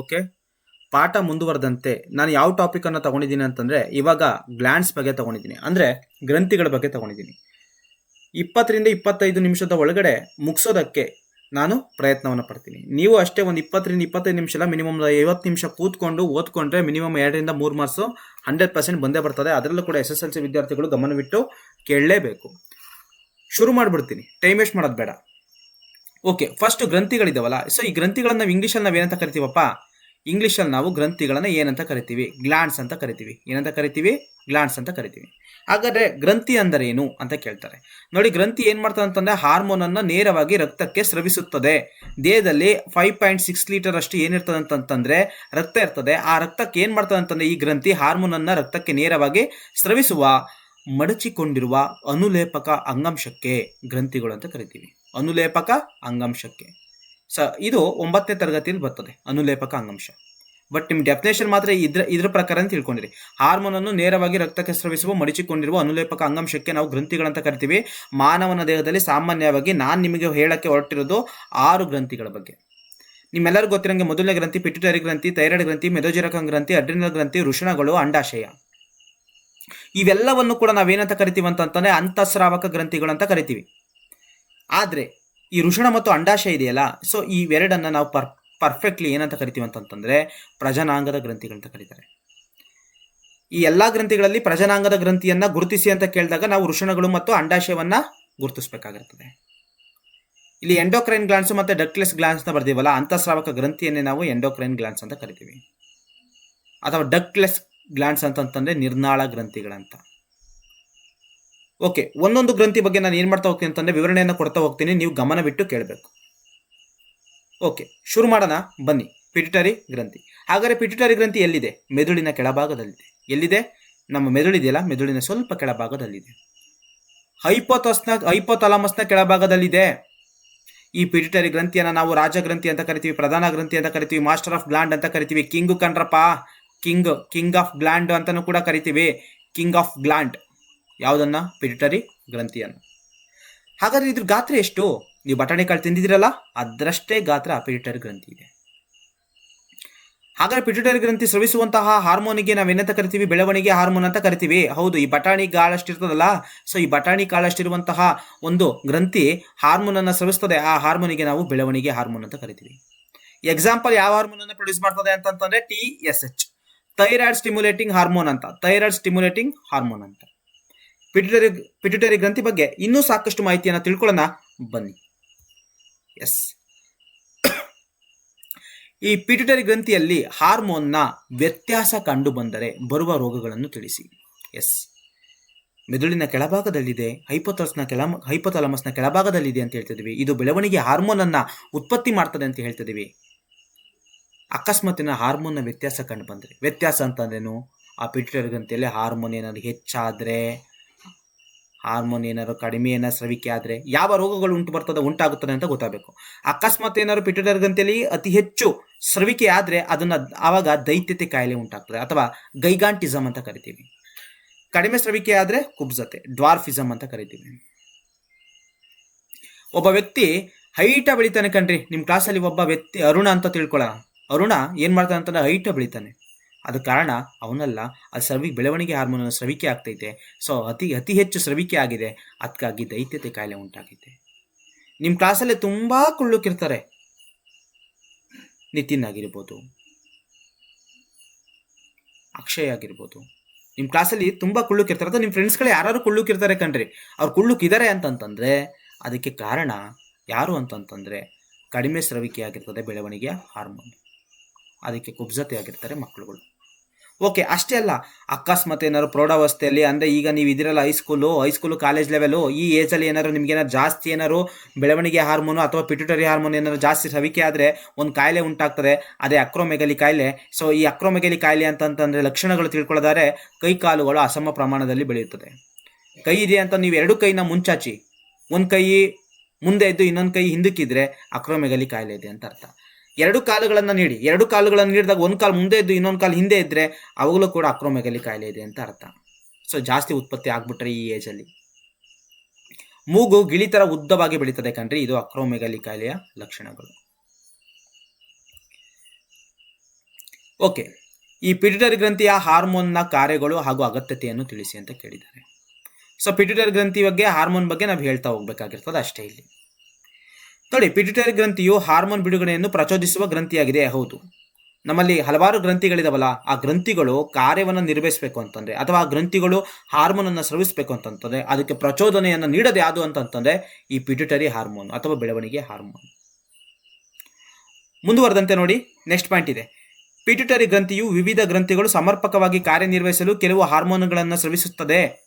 Okay ಪಾಠ ಮುಂದುವರೆದಂತೆ ನಾನು ಯಾವ ಟಾಪಿಕನ್ನು ತಗೊಂಡಿದ್ದೀನಿ ಅಂತಂದರೆ ಇವಾಗ ಗ್ಲ್ಯಾಂಡ್ಸ್ ಬಗ್ಗೆ ತಗೊಂಡಿದ್ದೀನಿ. ಅಂದರೆ ಗ್ರಂಥಿಗಳ ಬಗ್ಗೆ ತಗೊಂಡಿದ್ದೀನಿ. ಇಪ್ಪತ್ತರಿಂದ ಇಪ್ಪತ್ತೈದು ನಿಮಿಷದ ಒಳಗಡೆ ಮುಗಿಸೋದಕ್ಕೆ ನಾನು ಪ್ರಯತ್ನವನ್ನು ಪಡ್ತೀನಿ. ನೀವು ಅಷ್ಟೇ ಒಂದು ಇಪ್ಪತ್ತರಿಂದ ಇಪ್ಪತ್ತೈದು ನಿಮಿಷ ಇಲ್ಲ ಮಿನಿಮಮ್ ಐವತ್ತು ನಿಮಿಷ ಕೂತ್ಕೊಂಡು ಓದ್ಕೊಂಡ್ರೆ ಮಿನಿಮಮ್ ಎರಡರಿಂದ ಮೂರು ಮಾರ್ಕ್ಸು ಹಂಡ್ರೆಡ್ ಪರ್ಸೆಂಟ್ ಬಂದೇ ಬರ್ತದೆ. ಅದರಲ್ಲೂ ಕೂಡ ಎಸ್ ಎಸ್ ಎಲ್ ಸಿ ವಿದ್ಯಾರ್ಥಿಗಳು ಗಮನವಿಟ್ಟು ಕೇಳಲೇಬೇಕು. ಶುರು ಮಾಡಿಬಿಡ್ತೀನಿ. ಟೈಮ್ ವೇಸ್ಟ್ ಮಾಡೋದು ಬೇಡ. ಓಕೆ ಫಸ್ಟ್ ಗ್ರಂಥಿಗಳಿದಾವಲ್ಲ ಸೊ ಈ ಗ್ರಂಥಿಗಳನ್ನ ನಾವು ಇಂಗ್ಲೀಷಲ್ಲಿ ನಾವು ಏನಂತ ಕರಿತೀವಪ್ಪ? ಇಂಗ್ಲೀಷಲ್ಲಿ ನಾವು ಗ್ರಂಥಿಗಳನ್ನ ಏನಂತ ಕರಿತೀವಿ? ಗ್ಲಾಂಡ್ಸ್ ಅಂತ ಕರಿತೀವಿ. ಏನಂತ ಕರಿತೀವಿ? ಗ್ಲಾಂಡ್ಸ್ ಅಂತ ಕರಿತೀವಿ. ಹಾಗಾದ್ರೆ ಗ್ರಂಥಿ ಅಂದರೆ ಏನು ಅಂತ ಕೇಳ್ತಾರೆ. ನೋಡಿ, ಗ್ರಂಥಿ ಏನ್ ಮಾಡ್ತದೆ ಅಂತಂದ್ರೆ ಹಾರ್ಮೋನ್ ಅನ್ನ ನೇರವಾಗಿ ರಕ್ತಕ್ಕೆ ಸ್ರವಿಸುತ್ತದೆ. ದೇಹದಲ್ಲಿ ಫೈವ್ ಪಾಯಿಂಟ್ ಸಿಕ್ಸ್ ಲೀಟರ್ ಅಷ್ಟು ಏನಿರ್ತದೆ ಅಂತಂದ್ರೆ ರಕ್ತ ಇರ್ತದೆ. ಆ ರಕ್ತಕ್ಕೆ ಏನ್ ಮಾಡ್ತದೆ ಅಂತಂದ್ರೆ ಈ ಗ್ರಂಥಿ ಹಾರ್ಮೋನ್ ಅನ್ನ ರಕ್ತಕ್ಕೆ ನೇರವಾಗಿ ಸ್ರವಿಸುವ, ಮಡಚಿಕೊಂಡಿರುವ ಅನುಲೇಪಕ ಅಂಗಾಂಶಕ್ಕೆ ಗ್ರಂಥಿಗಳು ಅಂತ ಕರಿತೀವಿ. ಅನುಲೇಪಕ ಅಂಗಾಂಶಕ್ಕೆ. ಸ, ಇದು ಒಂಬತ್ತನೇ ತರಗತಿಯಲ್ಲಿ ಬರ್ತದೆ, ಅನುಲೇಪಕ ಅಂಗಾಂಶ. ಬಟ್ ನಿಮ್ಮ ಡೆಫಿನೇಷನ್ ಮಾತ್ರ ಇದ್ರ ಇದ್ರ ಪ್ರಕಾರ ಅಂತ ತಿಳ್ಕೊಂಡಿರಿ. ಹಾರ್ಮೋನ್ ಅನ್ನು ನೇರವಾಗಿ ರಕ್ತಕ್ಕೆ ಸ್ರವಿಸುವ, ಮಡಿಚಿಕೊಂಡಿರುವ ಅನುಲೇಪಕ ಅಂಗಾಂಶಕ್ಕೆ ನಾವು ಗ್ರಂಥಿಗಳಂತ ಕರಿತೀವಿ. ಮಾನವನ ದೇಹದಲ್ಲಿ ಸಾಮಾನ್ಯವಾಗಿ ನಾನು ನಿಮಗೆ ಹೇಳಕ್ಕೆ ಹೊರಟಿರೋದು ಆರು ಗ್ರಂಥಿಗಳ ಬಗ್ಗೆ. ನಿಮ್ಮೆಲ್ಲರಿಗೂ ಗೊತ್ತಿರಂಗೆ ಮೊದಲನೇ ಗ್ರಂಥಿ, ಪಿಟ್ಯುಟರಿ ಗ್ರಂಥಿ, ಥೈರಾಯ್ಡ್ ಗ್ರಂಥಿ, ಮೆದೋಜಿರಕ ಗ್ರಂಥಿ, ಅಡ್ರಿನಲ್ ಗ್ರಂಥಿ ವೃಷಣಗಳು ಅಂಡಾಶಯ. ಇವೆಲ್ಲವನ್ನು ಕೂಡ ನಾವೇನಂತ ಕರಿತೀವಿ ಅಂತಂತಂದ್ರೆ ಅಂತಸ್ರಾವಕ ಗ್ರಂಥಿಗಳು ಅಂತ ಕರಿತೀವಿ. ಆದ್ರೆ ಈ ಋಷಣ ಮತ್ತು ಅಂಡಾಶಯ ಇದೆಯಲ್ಲ ಸೊ ಇವೆರಡನ್ನು ನಾವು ಪರ್ ಪರ್ಫೆಕ್ಟ್ಲಿ ಏನಂತ ಕರಿತೀವಿ ಅಂತಂತಂದರೆ ಪ್ರಜನಾಂಗದ ಗ್ರಂಥಿಗಳಂತ ಕರೀತಾರೆ. ಈ ಎಲ್ಲ ಗ್ರಂಥಿಗಳಲ್ಲಿ ಪ್ರಜನಾಂಗದ ಗ್ರಂಥಿಯನ್ನು ಗುರುತಿಸಿ ಅಂತ ಕೇಳಿದಾಗ ನಾವು ಋಷಣಗಳು ಮತ್ತು ಅಂಡಾಶಯವನ್ನು ಗುರುತಿಸಬೇಕಾಗಿರ್ತದೆ. ಇಲ್ಲಿ ಎಂಡೋಕ್ರೈನ್ ಗ್ಲಾನ್ಸ್ ಮತ್ತು ಡಕ್ಲೆಸ್ ಗ್ಲಾನ್ಸ್ನ ಬರೆದಿವಲ್ಲ, ಅಂತಸ್ರಾವಕ ಗ್ರಂಥಿಯನ್ನೇ ನಾವು ಎಂಡೋಕ್ರೈನ್ ಗ್ಲಾನ್ಸ್ ಅಂತ ಕರಿತೀವಿ. ಅಥವಾ ಡಕ್ಲೆಸ್ ಗ್ಲಾನ್ಸ್ ಅಂತಂತಂದರೆ ನಿರ್ನಾಳ ಗ್ರಂಥಿಗಳಂತ. ಓಕೆ, ಒಂದೊಂದು ಗ್ರಂಥಿ ಬಗ್ಗೆ ನಾನು ಏನು ಮಾಡ್ತಾ ಹೋಗ್ತೀನಿ ಅಂತಂದ್ರೆ ವಿವರಣೆಯನ್ನು ಕೊಡ್ತಾ ಹೋಗ್ತೀನಿ, ನೀವು ಗಮನ ಬಿಟ್ಟು ಕೇಳಬೇಕು. ಓಕೆ, ಶುರು ಮಾಡೋಣ, ಬನ್ನಿ. ಪಿಟ್ಯುಟರಿ ಗ್ರಂಥಿ. ಹಾಗಾದರೆ ಪಿಟ್ಯುಟರಿ ಗ್ರಂಥಿ ಎಲ್ಲಿದೆ? ಮೆದುಳಿನ ಕೆಳಭಾಗದಲ್ಲಿದೆ. ಎಲ್ಲಿದೆ? ನಮ್ಮ ಮೆದುಳಿದೆಯಲ್ಲ, ಮೆದುಳಿನ ಸ್ವಲ್ಪ ಕೆಳಭಾಗದಲ್ಲಿದೆ. ಹೈಪೋತಸ್ನ ಹೈಪೋಥಾಲಮಸ್ನ ಕೆಳಭಾಗದಲ್ಲಿದೆ. ಈ ಪಿಟ್ಯುಟರಿ ಗ್ರಂಥಿಯನ್ನು ನಾವು ರಾಜ ಗ್ರಂಥಿ ಅಂತ ಕರಿತೀವಿ, ಪ್ರಧಾನ ಗ್ರಂಥಿ ಅಂತ ಕರಿತೀವಿ ಮಾಸ್ಟರ್ ಆಫ್ ಗ್ಲಾಂಡ್ ಅಂತ ಕರಿತೀವಿ. ಕಿಂಗ್ ಕಂಡ್ರಪ್ಪ. ಕಿಂಗ್ ಕಿಂಗ್ ಆಫ್ ಗ್ಲಾಂಡ್ ಅಂತಲೂ ಕೂಡ ಕರಿತೀವಿ. ಕಿಂಗ್ ಆಫ್ ಗ್ಲಾಂಡ್ ಯಾವುದನ್ನ? ಪಿಟರಿ ಗ್ರಂಥಿಯನ್ನು. ಹಾಗಾದ್ರೆ ಇದ್ರ ಗಾತ್ರ ಎಷ್ಟು? ನೀವು ಬಟಾಣಿ ಕಾಳು ತಿಂದಿದ್ದೀರಲ್ಲ, ಅದರಷ್ಟೇ ಗಾತ್ರ ಪಿಟರಿ ಗ್ರಂಥಿ ಇದೆ. ಹಾಗಾದ್ರೆ ಪಿಟ್ಯುಟರಿ ಗ್ರಂಥಿ ಸ್ರವಿಸುವಂತಹ ಹಾರ್ಮೋನಿಗೆ ನಾವೇನಂತ ಕರಿತೀವಿ? ಬೆಳವಣಿಗೆ ಹಾರ್ಮೋನ್ ಅಂತ ಕರಿತೀವಿ. ಹೌದು, ಈ ಬಟಾಣಿ ಕಾಳಷ್ಟಿರ್ತದಲ್ಲ ಸೊ ಈ ಬಟಾಣಿ ಕಾಳಷ್ಟಿರುವಂತಹ ಒಂದು ಗ್ರಂಥಿ ಹಾರ್ಮೋನ್ ಅನ್ನ ಸ್ರವಿಸ್ತದೆ. ಆ ಹಾರ್ಮೋನಿಗೆ ನಾವು ಬೆಳವಣಿಗೆ ಹಾರ್ಮೋನ್ ಅಂತ ಕರಿತೀವಿ. ಎಕ್ಸಾಂಪಲ್ ಯಾವ ಹಾರ್ಮೋನ್ ಅನ್ನ ಪ್ರೊಡ್ಯೂಸ್ ಮಾಡ್ತದೆ ಅಂತಂತಂದ್ರೆ T S H thyroid stimulating hormone ಅಂತ. ಥೈರಾಯ್ಡ್ ಸ್ಟಿಮ್ಯುಲೇಟಿಂಗ್ ಹಾರ್ಮೋನ್ ಅಂತ. ಪಿಟ್ಯುಟರಿ ಪಿಟ್ಯುಟರಿ ಗ್ರಂಥಿ ಬಗ್ಗೆ ಇನ್ನೂ ಸಾಕಷ್ಟು ಮಾಹಿತಿಯನ್ನು ತಿಳ್ಕೊಳ್ಳೋಣ. ಬನ್ನಿ. ಎಸ್ ಈ ಪಿಟ್ಯುಟರಿ ಗ್ರಂಥಿಯಲ್ಲಿ ಹಾರ್ಮೋನ್ನ ವ್ಯತ್ಯಾಸ ಕಂಡು ಬಂದರೆ ಬರುವ ರೋಗಗಳನ್ನು ತಿಳಿಸಿ. ಎಸ್ ಮೆದುಳಿನ ಕೆಳಭಾಗದಲ್ಲಿದೆ ಹೈಪೋಥಲಸ್ನ ಕೆಳ ಹೈಪೋಥಲಮಸ್ನ ಕೆಳಭಾಗದಲ್ಲಿದೆ ಅಂತ ಹೇಳ್ತಿದ್ವಿ. ಇದು ಬೆಳವಣಿಗೆ ಹಾರ್ಮೋನನ್ನು ಉತ್ಪತ್ತಿ ಮಾಡ್ತದೆ ಅಂತ ಹೇಳ್ತಿದ್ದೀವಿ ಅಕಸ್ಮಾತಿನ ಹಾರ್ಮೋನ್ನ ವ್ಯತ್ಯಾಸ ಕಂಡು ಬಂದರೆ, ವ್ಯತ್ಯಾಸ ಅಂತಂದ್ರೇನು? ಆ ಪಿಟ್ಯುಟರಿ ಗ್ರಂಥಿಯಲ್ಲಿ ಹಾರ್ಮೋನ್ ಏನಾದರೂ ಹೆಚ್ಚಾದ್ರೆ ಹಾರ್ಮೋನ್ ಏನಾದ್ರು ಕಡಿಮೆ ಏನಾದ್ರು ಸ್ರವಿಕೆ ಆದರೆ ಯಾವ ರೋಗಗಳು ಉಂಟು ಬರ್ತದೆ ಉಂಟಾಗುತ್ತದೆ ಅಂತ ಗೊತ್ತಾಗಬೇಕು. ಅಕಸ್ಮಾತ್ ಏನಾದ್ರು ಪಿಟುಟರಿ ಗ್ರಂಥಿಯಲ್ಲಿ ಅತಿ ಹೆಚ್ಚು ಸ್ರವಿಕೆ ಆದರೆ ಅದನ್ನ ಆವಾಗ ದೈತ್ಯತೆ ಕಾಯಿಲೆ ಉಂಟಾಗ್ತದೆ ಅಥವಾ ಗೈಗಾಂಟಿಸಮ್ ಅಂತ ಕರಿತೀವಿ. ಕಡಿಮೆ ಸ್ರವಿಕೆ ಆದರೆ ಕುಬ್ಜತೆ, ಡ್ವಾರ್ಫಿಸಮ್ ಅಂತ ಕರಿತೀವಿ. ಒಬ್ಬ ವ್ಯಕ್ತಿ ಹೈಟ ಬೆಳಿತಾನೆ ಕಣ್ರಿ ನಿಮ್ಮ ಕ್ಲಾಸಲ್ಲಿ ಒಬ್ಬ ವ್ಯಕ್ತಿ ಅರುಣ ಅಂತ ತಿಳ್ಕೊಳ್ಳ ಅರುಣ ಏನು ಮಾಡ್ತಾನೆ ಅಂತಂದ್ರೆ ಹೈಟ ಬೆಳಿತಾನೆ. ಅದು ಕಾರಣ ಅವನಲ್ಲ ಆ ಸ್ರವಿ, ಬೆಳವಣಿಗೆ ಹಾರ್ಮೋನ್ ಸ್ರವಿಕೆ ಆಗ್ತೈತೆ. ಸೊ, ಅತಿ ಅತಿ ಹೆಚ್ಚು ಸ್ರವಿಕೆ ಆಗಿದೆ. ಅದಕ್ಕಾಗಿ ದೈತ್ಯತೆ ಕಾಯಿಲೆ ಉಂಟಾಗಿದೆ ನಿಮ್ಮ ಕ್ಲಾಸಲ್ಲೇ ತುಂಬ ಕುಳ್ಳುಕಿರ್ತಾರೆ. ನಿತಿನ್ ಆಗಿರ್ಬೋದು. ಅಕ್ಷಯ್ ಆಗಿರ್ಬೋದು. ನಿಮ್ಮ ಕ್ಲಾಸಲ್ಲಿ ತುಂಬ ಕುಳ್ಳುಕಿರ್ತಾರೆ. ಅಥವಾ ನಿಮ್ಮ ಫ್ರೆಂಡ್ಸ್ಗಳೇ ಯಾರು ಕುಳ್ಳುಕಿರ್ತಾರೆ ಕಣ್ರಿ. ಅವ್ರು ಕುಳ್ಳುಕಿದ್ದಾರೆ ಅಂತಂತಂದರೆ ಅದಕ್ಕೆ ಕಾರಣ ಯಾರು ಅಂತಂತಂದರೆ ಕಡಿಮೆ ಸ್ರವಿಕೆ ಆಗಿರ್ತದೆ ಬೆಳವಣಿಗೆಯ ಹಾರ್ಮೋನ್. ಅದಕ್ಕೆ ಕುಬ್ಜತೆ ಆಗಿರ್ತಾರೆ ಮಕ್ಕಳುಗಳು ಓಕೆ, ಅಷ್ಟೇ ಅಲ್ಲ. ಅಕಸ್ಮಾತ್ ಏನಾದ್ರು ಪ್ರೌಢಾವಸ್ಥೆಯಲ್ಲಿ, ಅಂದರೆ ಈಗ ನೀವು ಇದಿರಲ್ಲ high school high school college level ಈ ಏಜಲ್ಲಿ ಏನಾದ್ರು ನಿಮ್ಗೆ ಏನಾದ್ರು ಜಾಸ್ತಿ ಏನಾದ್ರು ಬೆಳವಣಿಗೆ ಹಾರ್ಮೋನು ಅಥವಾ ಪಿಟ್ಯುಟರಿ ಹಾರ್ಮೋನ್ ಏನಾದ್ರು ಜಾಸ್ತಿ ಸವಿಕೆ ಆದರೆ ಒಂದು ಕಾಯಿಲೆ ಉಂಟಾಗ್ತದೆ, ಅದೇ ಅಕ್ರೋಮೆಗಲಿ ಕಾಯಿಲೆ. ಸೊ ಈ ಅಕ್ರೋಮೆಗಲಿ ಕಾಯಿಲೆ ಅಂತಂತಂದರೆ ಲಕ್ಷಣಗಳು ತಿಳ್ಕೊಳ್ಳೋದಾದ್ರೆ ಕೈ ಕಾಲುಗಳು ಅಸಮ ಪ್ರಮಾಣದಲ್ಲಿ ಬೆಳೆಯುತ್ತದೆ. ಕೈ ಇದೆ ಅಂತ ನೀವು ಎರಡು ಕೈನ ಮುಂಚಾಚಿ, ಒಂದು ಕೈ ಮುಂದೆ ಇದ್ದು ಇನ್ನೊಂದು ಕೈ ಹಿಂದಕ್ಕಿದ್ರೆ ಅಕ್ರೋಮೆಗಲಿ ಕಾಯಿಲೆ ಇದೆ ಅಂತ ಅರ್ಥ. ಎರಡು ಕಾಲುಗಳನ್ನು ನೀಡಿ, ಎರಡು ಕಾಲುಗಳನ್ನು ನೀಡಿದಾಗ ಒಂದು ಕಾಲು ಮುಂದೆ ಇದ್ದು ಇನ್ನೊಂದು ಕಾಲು ಹಿಂದೆ ಇದ್ರೆ ಅವಾಗಲೂ ಕೂಡ ಅಕ್ರೋಮೆಗಲಿ ಕಾಯಿಲೆ ಇದೆ ಅಂತ ಅರ್ಥ. ಸೊ ಜಾಸ್ತಿ ಉತ್ಪತ್ತಿ ಆಗ್ಬಿಟ್ರೆ ಈ ಏಜಲ್ಲಿ ಮೂಗು ಗಿಳಿ ತರ ಉದ್ದವಾಗಿ ಬೆಳೀತದೆ ಕಣ್ರಿ, ಇದು ಅಕ್ರೋಮೆಗಲಿ ಕಾಯಿಲೆಯ ಲಕ್ಷಣಗಳು. ಓಕೆ ಈ ಪಿಟಿಟರ್ ಗ್ರಂಥಿಯ ಹಾರ್ಮೋನ್ನ ಕಾರ್ಯಗಳು ಹಾಗೂ ಅಗತ್ಯತೆಯನ್ನು ತಿಳಿಸಿ ಅಂತ ಕೇಳಿದ್ದಾರೆ. ಸೊ ಪಿಟಿಟರ್ ಗ್ರಂಥಿ ಬಗ್ಗೆ, ಹಾರ್ಮೋನ್ ಬಗ್ಗೆ ನಾವು ಹೇಳ್ತಾ ಹೋಗ್ಬೇಕಾಗಿರ್ತದೆ ಅಷ್ಟೇ ಇಲ್ಲಿ. ನೋಡಿ ಪಿಟ್ಯುಟರಿ ಗ್ರಂಥಿಯು ಹಾರ್ಮೋನ್ ಬಿಡುಗಡೆಯನ್ನು ಪ್ರಚೋದಿಸುವ ಗ್ರಂಥಿಯಾಗಿದೆ, ಹೌದು. ನಮ್ಮಲ್ಲಿ ಹಲವಾರು ಗ್ರಂಥಿಗಳಿದಾವಲ್ಲ, ಆ ಗ್ರಂಥಿಗಳು ಕಾರ್ಯವನ್ನು ನಿರ್ವಹಿಸಬೇಕು ಅಂತಂದ್ರೆ, ಅಥವಾ ಆ ಗ್ರಂಥಿಗಳು ಹಾರ್ಮೋನ್ ಅನ್ನು ಸ್ರವಿಸಬೇಕು ಅಂತಂತಂದರೆ, ಅದಕ್ಕೆ ಪ್ರಚೋದನೆಯನ್ನು ನೀಡೋದು ಯಾವುದು ಅಂತಂತಂದರೆ, ಈ ಪಿಟ್ಯುಟರಿ ಹಾರ್ಮೋನ್ ಅಥವಾ ಬೆಳವಣಿಗೆ ಹಾರ್ಮೋನ್. ಮುಂದುವರೆದಂತೆ ನೋಡಿ, ನೆಕ್ಸ್ಟ್ ಪಾಯಿಂಟ್ ಇದೆ. ಪಿಟ್ಯುಟರಿ ಗ್ರಂಥಿಯು ವಿವಿಧ ಗ್ರಂಥಿಗಳು ಸಮರ್ಪಕವಾಗಿ ಕಾರ್ಯನಿರ್ವಹಿಸಲು ಕೆಲವು ಹಾರ್ಮೋನ್ಗಳನ್ನು ಸ್ರವಿಸುತ್ತದೆ.